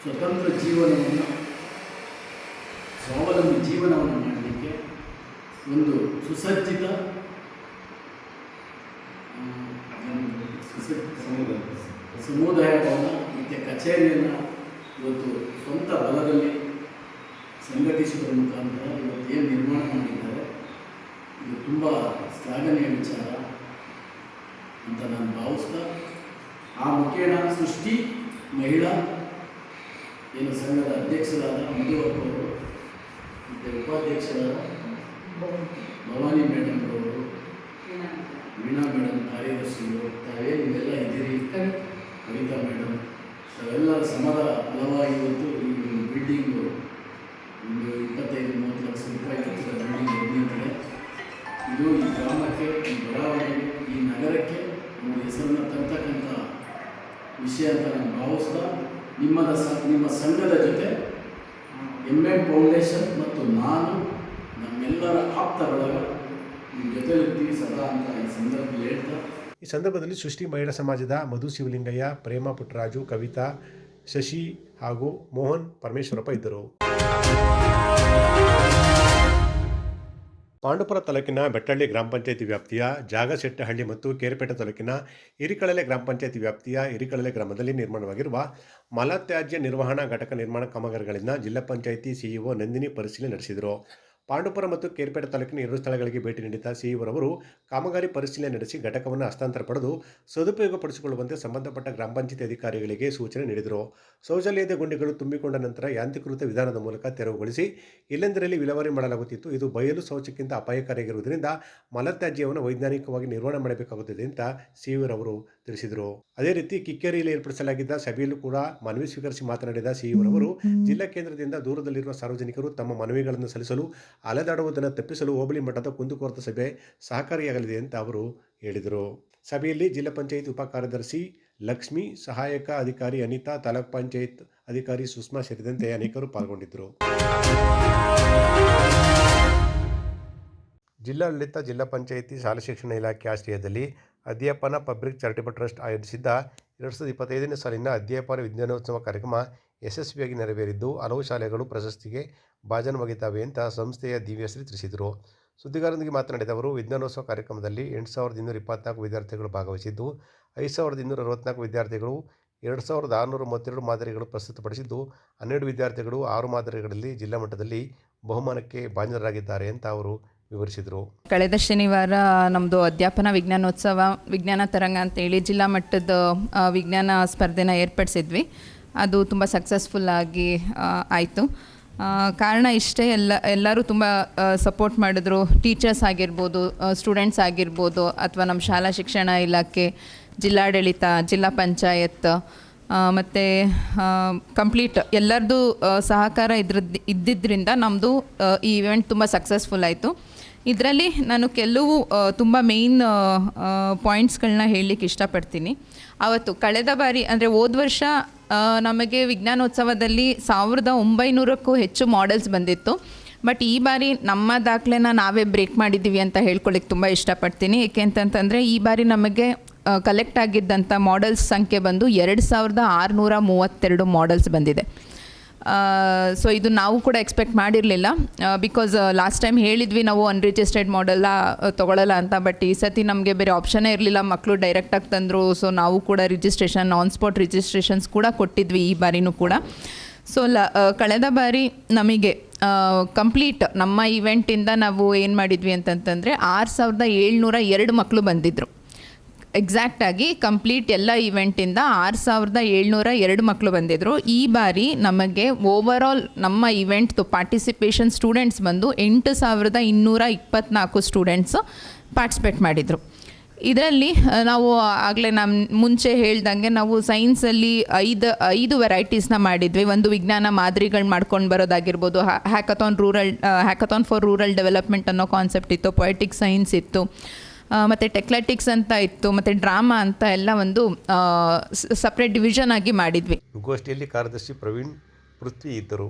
ಸ್ವತಂತ್ರ ಜೀವನವನ್ನು, ಸ್ವಾವಲಂಬಿ ಜೀವನವನ್ನು ಮಾಡಲಿಕ್ಕೆ ಒಂದು ಸುಸಜ್ಜಿತ ಸಮುದಾಯ ಸಮುದಾಯವನ್ನು ಮತ್ತು ಕಚೇರಿಯನ್ನು ಇವತ್ತು ಸ್ವಂತ ಬಲದಲ್ಲಿ ಸಂಘಟಿಸುವುದರ ಮುಖಾಂತರ ಇವತ್ತು ಏನು ನಿರ್ಮಾಣ ಮಾಡಿದ್ದಾರೆ ಇದು ತುಂಬ ಶ್ಲಾಘನೀಯ ವಿಚಾರ ಅಂತ ನಾನು ಭಾವಿಸ್ತಾ ಆ ಮುಖೇನ ಸೃಷ್ಟಿ ಮಹಿಳಾ ಏನು ಸಂಘದ ಅಧ್ಯಕ್ಷರಾದ ಮಧುವಪ್ಪ ಅವರು ಮತ್ತು ಉಪಾಧ್ಯಕ್ಷರಾದ ಭವಾನಿ ಮೇಡಮ್ ಅವರು ವೀಣಾ ಮೇಡಮ್. ಕಾರ್ಯದರ್ಶಿಗಳು ತಾವೇ ನೀವೆಲ್ಲ ಇದ್ದೀರಿ ಕವಿತಾ ಮೇಡಮ್. ತಾವೆಲ್ಲ ಸಮರ ಫಲವಾಗಿ ಇವತ್ತು ಈ ಬಿಲ್ಡಿಂಗು ಒಂದು ಇಪ್ಪತ್ತೈದು, ಮೂವತ್ತು ಲಕ್ಷ ರೂಪಾಯಿ ವೆಚ್ಚದ ಬಿಲ್ಡಿಂಗ್ ನಿರ್ಮಿಸಿದೆ ಇದು ಈ ಗ್ರಾಮಕ್ಕೆ, ಈ ಬಡಾವಣೆಗೆ, ಈ ನಗರಕ್ಕೆ ಒಂದು ಹೆಸರನ್ನು ತರ್ತಕ್ಕಂಥ ವಿಷಯ ಅಂತ ನಾನು ಭಾವಿಸ್ತಾ ನಿಮ್ಮದ ಸ, ನಿಮ್ಮ ಸಂಘದ ಜೊತೆ ಎಂ ಎಂ ಫೌಂಡೇಶನ್ ಮತ್ತು ನಾನು, ನಮ್ಮೆಲ್ಲರ ಆಪ್ತ ನಿಮ್ಮ ಜೊತೆಲಿರ್ತೀವಿ ಸದಾ ಅಂತ ಈ ಸಂದರ್ಭದಲ್ಲಿ ಹೇಳ್ತಾ ಈ ಸಂದರ್ಭದಲ್ಲಿ ಸೃಷ್ಟಿ ಮಹಿಳಾ ಸಮಾಜದ ಮಧು ಶಿವಲಿಂಗಯ್ಯ, ಪ್ರೇಮ ಪುಟ್ಟರಾಜು, ಕವಿತಾ, ಶಶಿ ಹಾಗೂ ಮೋಹನ್ ಪರಮೇಶ್ವರಪ್ಪ ಇದ್ದರು. ಪಾಂಡುಪುರ ತಾಲೂಕಿನ ಬೆಟ್ಟಳ್ಳಿ ಗ್ರಾಮ ಪಂಚಾಯತಿ ವ್ಯಾಪ್ತಿಯ ಜಾಗಶೆಟ್ಟಹಳ್ಳಿ ಮತ್ತು ಕೇರಪೇಟೆ ತಾಲೂಕಿನ ಹಿರಿಕಳಲೆ ಗ್ರಾಮ ಪಂಚಾಯತಿ ವ್ಯಾಪ್ತಿಯ ಹಿರಿಕಳಲೆ ಗ್ರಾಮದಲ್ಲಿ ನಿರ್ಮಾಣವಾಗಿರುವ ಮಲತ್ಯಾಜ್ಯ ನಿರ್ವಹಣಾ ಘಟಕ ನಿರ್ಮಾಣ ಕಾಮಗಾರಿಗಳಿಂದ ಜಿಲ್ಲಾ ಪಂಚಾಯಿತಿ ಸಿಇಒ ನಂದಿನಿ ಪರಿಶೀಲನೆ ನಡೆಸಿದರು. ಪಾಂಡುಪುರ ಮತ್ತು ಕೇರ್ಪೇಟೆ ತಾಲೂಕಿನ ಎರಡು ಸ್ಥಳಗಳಿಗೆ ಭೇಟಿ ನೀಡಿದ್ದ ಸಿಇಒರವರು ಕಾಮಗಾರಿ ಪರಿಶೀಲನೆ ನಡೆಸಿ ಘಟಕವನ್ನು ಹಸ್ತಾಂತರ ಪಡೆದು ಸದುಪಯೋಗಪಡಿಸಿಕೊಳ್ಳುವಂತೆ ಸಂಬಂಧಪಟ್ಟ ಗ್ರಾಮ ಪಂಚಾಯತ್ ಅಧಿಕಾರಿಗಳಿಗೆ ಸೂಚನೆ ನೀಡಿದರು. ಶೌಚಾಲಯದ ಗುಂಡಿಗಳು ತುಂಬಿಕೊಂಡ ನಂತರ ಯಾಂತ್ರೀಕೃತ ವಿಧಾನದ ಮೂಲಕ ತೆರವುಗೊಳಿಸಿ ಇಲ್ಲೆಂದರಲ್ಲಿ ವಿಲೇವಾರಿ ಮಾಡಲಾಗುತ್ತಿತ್ತು. ಇದು ಬಯಲು ಶೌಚಕ್ಕಿಂತ ಅಪಾಯಕಾರಿಯಾಗಿರುವುದರಿಂದ ಮಲತ್ಯಾಜ್ಯವನ್ನು ವೈಜ್ಞಾನಿಕವಾಗಿ ನಿರ್ವಹಣೆ ಮಾಡಬೇಕಾಗುತ್ತದೆ ಅಂತ ಸಿಇಒರವರು ತಿಳಿಸಿದರು. ಅದೇ ರೀತಿ ಕಿಕ್ಕೇರಿಯಲ್ಲಿ ಏರ್ಪಡಿಸಲಾಗಿದ್ದ ಸಭೆಯಲ್ಲೂ ಕೂಡ ಮನವಿ ಸ್ವೀಕರಿಸಿ ಮಾತನಾಡಿದ ಸಿಇಒರವರು ಜಿಲ್ಲಾ ಕೇಂದ್ರದಿಂದ ದೂರದಲ್ಲಿರುವ ಸಾರ್ವಜನಿಕರು ತಮ್ಮ ಮನವಿಗಳನ್ನು ಸಲ್ಲಿಸಲು ಅಲೆದಾಡುವುದನ್ನು ತಪ್ಪಿಸಲು ಹೋಬಳಿ ಮಟ್ಟದ ಕುಂದುಕೊರತೆ ಸಭೆ ಸಹಕಾರಿಯಾಗಲಿದೆ ಅಂತ ಅವರು ಹೇಳಿದರು. ಸಭೆಯಲ್ಲಿ ಜಿಲ್ಲಾ ಪಂಚಾಯತ್ ಉಪ ಕಾರ್ಯದರ್ಶಿ ಲಕ್ಷ್ಮಿ ಸಹಾಯಕ ಅಧಿಕಾರಿ ಅನಿತಾ ತಾಲೂಕ್ ಪಂಚಾಯತ್ ಅಧಿಕಾರಿ ಸುಷ್ಮಾ ಸೇರಿದಂತೆ ಅನೇಕರು ಪಾಲ್ಗೊಂಡಿದ್ದರು. ಜಿಲ್ಲಾಡಳಿತ ಜಿಲ್ಲಾ ಪಂಚಾಯಿತಿ ಶಾಲಾ ಶಿಕ್ಷಣ ಇಲಾಖೆ ಆಶ್ರಯದಲ್ಲಿ ಅಧ್ಯಾಪನ ಪಬ್ಲಿಕ್ ಚಾರಿಟಬಲ್ ಟ್ರಸ್ಟ್ ಆಯೋಜಿಸಿದ್ದ ಎರಡು ಸಾವಿರದ ಇಪ್ಪತ್ತೈದನೇ ಸಾಲಿನ ಅಧ್ಯಾಪನ ವಿಜ್ಞಾನೋತ್ಸವ ಕಾರ್ಯಕ್ರಮ ಯಶಸ್ವಿಯಾಗಿ ನೆರವೇರಿದ್ದು, ಹಲವು ಶಾಲೆಗಳು ಪ್ರಶಸ್ತಿಗೆ ಭಾಜನವಾಗಿದ್ದಾವೆ ಅಂತ ಸಂಸ್ಥೆಯ ದಿವ್ಯಶ್ರೀ ತಿಳಿಸಿದರು. ಸುದ್ದಿಗಾರರೊಂದಿಗೆ ಮಾತನಾಡಿದ ಅವರು, ವಿಜ್ಞಾನೋತ್ಸವ ಕಾರ್ಯಕ್ರಮದಲ್ಲಿ ಎಂಟು ಸಾವಿರದ ಇನ್ನೂರ ಇಪ್ಪತ್ನಾಲ್ಕು ವಿದ್ಯಾರ್ಥಿಗಳು ಭಾಗವಹಿಸಿದ್ದು, ಐದು ಸಾವಿರದ ಇನ್ನೂರ ಅರವತ್ನಾಲ್ಕು ವಿದ್ಯಾರ್ಥಿಗಳು, ಎರಡು ಸಾವಿರದ ಆರುನೂರ ಮೂವತ್ತೆರಡು ಮಾದರಿಗಳು ಪ್ರಸ್ತುತಪಡಿಸಿದ್ದು, ಹನ್ನೆರಡು ವಿದ್ಯಾರ್ಥಿಗಳು ಆರು ಮಾದರಿಗಳಲ್ಲಿ ಜಿಲ್ಲಾ ಮಟ್ಟದಲ್ಲಿ ಬಹುಮಾನಕ್ಕೆ ಭಾಜನರಾಗಿದ್ದಾರೆ ಅಂತ ಅವರು ವಿವರಿಸಿದರು. ಕಳೆದ ಶನಿವಾರ ನಮ್ಮದು ಅಧ್ಯಾಪನ ವಿಜ್ಞಾನೋತ್ಸವ ವಿಜ್ಞಾನ ತರಂಗ ಅಂತೇಳಿ ಜಿಲ್ಲಾ ಮಟ್ಟದ ವಿಜ್ಞಾನ ಸ್ಪರ್ಧೆನ ಏರ್ಪಡಿಸಿದ್ವಿ. ಅದು ತುಂಬ ಸಕ್ಸಸ್ಫುಲ್ಲಾಗಿ ಆಯಿತು. ಆ, ಕಾರಣ ಇಷ್ಟೇ ಎಲ್ಲ ಎಲ್ಲರೂ ತುಂಬ ಸಪೋರ್ಟ್ ಮಾಡಿದ್ರು. ಟೀಚರ್ಸ್ ಆಗಿರ್ಬೋದು ಸ್ಟೂಡೆಂಟ್ಸ್ ಆಗಿರ್ಬೋದು ಅಥವಾ ನಮ್ಮ ಶಾಲಾ ಶಿಕ್ಷಣ ಇಲಾಖೆ ಜಿಲ್ಲಾಡಳಿತ ಜಿಲ್ಲಾ ಪಂಚಾಯತ್ ಮತ್ತು ಕಂಪ್ಲೀಟ್ ಎಲ್ಲರದ್ದು ಸಹಕಾರ ಇದ್ರದ್ದು ಇದ್ದಿದ್ದರಿಂದ ನಮ್ಮದು ಈ ಇವೆಂಟ್ ತುಂಬ ಸಕ್ಸಸ್ಫುಲ್ ಆಯಿತು. ಇದರಲ್ಲಿ ನಾನು ಕೆಲವು ತುಂಬ ಮೇಯ್ನ್ ಪಾಯಿಂಟ್ಸ್ಗಳನ್ನ ಹೇಳಲಿಕ್ಕೆ ಇಷ್ಟಪಡ್ತೀನಿ. ಅವತ್ತು ಕಳೆದ ಬಾರಿ, ಅಂದರೆ ಹೋದ ವರ್ಷ ನಮಗೆ ವಿಜ್ಞಾನೋತ್ಸವದಲ್ಲಿ ಸಾವಿರದ ಒಂಬೈನೂರಕ್ಕೂ ಹೆಚ್ಚು ಮಾಡೆಲ್ಸ್ ಬಂದಿತ್ತು. ಬಟ್ ಈ ಬಾರಿ ನಮ್ಮ ದಾಖಲೆನ ನಾವೇ ಬ್ರೇಕ್ ಮಾಡಿದ್ದೀವಿ ಅಂತ ಹೇಳ್ಕೊಳ್ಳಿಕ್ಕೆ ತುಂಬ ಇಷ್ಟಪಡ್ತೀನಿ. ಏಕೆ ಅಂತಂತಂದರೆ ಈ ಬಾರಿ ನಮಗೆ ಕಲೆಕ್ಟ್ ಆಗಿದ್ದಂಥ ಮಾಡೆಲ್ಸ್ ಸಂಖ್ಯೆ ಬಂದು ಎರಡು ಸಾವಿರದ ಆರುನೂರ ಮೂವತ್ತೆರಡು ಮಾಡೆಲ್ಸ್ ಬಂದಿದೆ. ಸೊ ಇದು ನಾವು ಕೂಡ ಎಕ್ಸ್ಪೆಕ್ಟ್ ಮಾಡಿರಲಿಲ್ಲ. ಬಿಕಾಸ್ ಲಾಸ್ಟ್ ಟೈಮ್ ಹೇಳಿದ್ವಿ ನಾವು ಅನ್ರಿಜಿಸ್ಟರ್ಡ್ ಮಾಡೆಲ್ಲ ತೊಗೊಳ್ಳಲ್ಲ ಅಂತ ಬಟ್ ಈ ಸತಿ ನಮಗೆ ಬೇರೆ ಆಪ್ಷನ್ನೇ ಇರಲಿಲ್ಲ. ಮಕ್ಕಳು ಡೈರೆಕ್ಟಾಗಿ ತಂದರು ಸೊ ನಾವು ಕೂಡ ರಿಜಿಸ್ಟ್ರೇಷನ್ ಆನ್ ಸ್ಪಾಟ್ ರಿಜಿಸ್ಟ್ರೇಷನ್ಸ್ ಕೂಡ ಕೊಟ್ಟಿದ್ವಿ ಈ ಬಾರಿನೂ ಕೂಡ. ಸೊ ಲ ಕಳೆದ ಬಾರಿ ನಮಗೆ ಕಂಪ್ಲೀಟ್ ನಮ್ಮ ಇವೆಂಟಿಂದ ನಾವು ಏನು ಮಾಡಿದ್ವಿ ಅಂತಂತಂದರೆ ಆರು ಸಾವಿರದ ಏಳ್ನೂರ ಎರಡು ಮಕ್ಕಳು ಬಂದಿದ್ದರು ಎಕ್ಸಾಕ್ಟಾಗಿ ಕಂಪ್ಲೀಟ್ ಎಲ್ಲ ಇವೆಂಟಿಂದ ಆರು ಸಾವಿರದ ಏಳ್ನೂರ ಎರಡು ಮಕ್ಕಳು ಬಂದಿದ್ದರು ಈ ಬಾರಿ ನಮಗೆ ಓವರ್ ಆಲ್ ನಮ್ಮ ಇವೆಂಟ್ದು ಪಾರ್ಟಿಸಿಪೇಷನ್ ಸ್ಟೂಡೆಂಟ್ಸ್ ಬಂದು ಎಂಟು ಸಾವಿರದ ಇನ್ನೂರ ಇಪ್ಪತ್ನಾಲ್ಕು ಸ್ಟೂಡೆಂಟ್ಸು ಪಾರ್ಟಿಸಿಪೇಟ್ ಮಾಡಿದರು. ಇದರಲ್ಲಿ ನಾವು ಆಗಲೇ ನಮ್ಮ ಮುಂಚೆ ಹೇಳ್ದಂಗೆ ನಾವು ಸೈನ್ಸಲ್ಲಿ ಐದು ಐದು ವೆರೈಟೀಸ್ನ ಮಾಡಿದ್ವಿ. ಒಂದು ವಿಜ್ಞಾನ ಮಾದರಿಗಳು ಮಾಡ್ಕೊಂಡು ಬರೋದಾಗಿರ್ಬೋದು. Hackathon rural hackathon for rural development ಅನ್ನೋ ಕಾನ್ಸೆಪ್ಟ್ ಇತ್ತು. ಪೊಯೆಟಿಕ್ ಸೈನ್ಸ್ ಇತ್ತು. ಮತ್ತು ಟೆಕ್ಲೆಟಿಕ್ಸ್ ಅಂತ ಇತ್ತು, ಮತ್ತು ಡ್ರಾಮಾ ಅಂತ ಎಲ್ಲ ಒಂದು ಸಪ್ರೇಟ್ ಡಿವಿಷನ್ ಆಗಿ ಮಾಡಿದ್ವಿ. ಗೋಷ್ಠಿಯಲ್ಲಿ ಕಾರ್ಯದರ್ಶಿ ಪ್ರವೀಣ್ ಪೃಥ್ವಿ ಇದ್ದರು.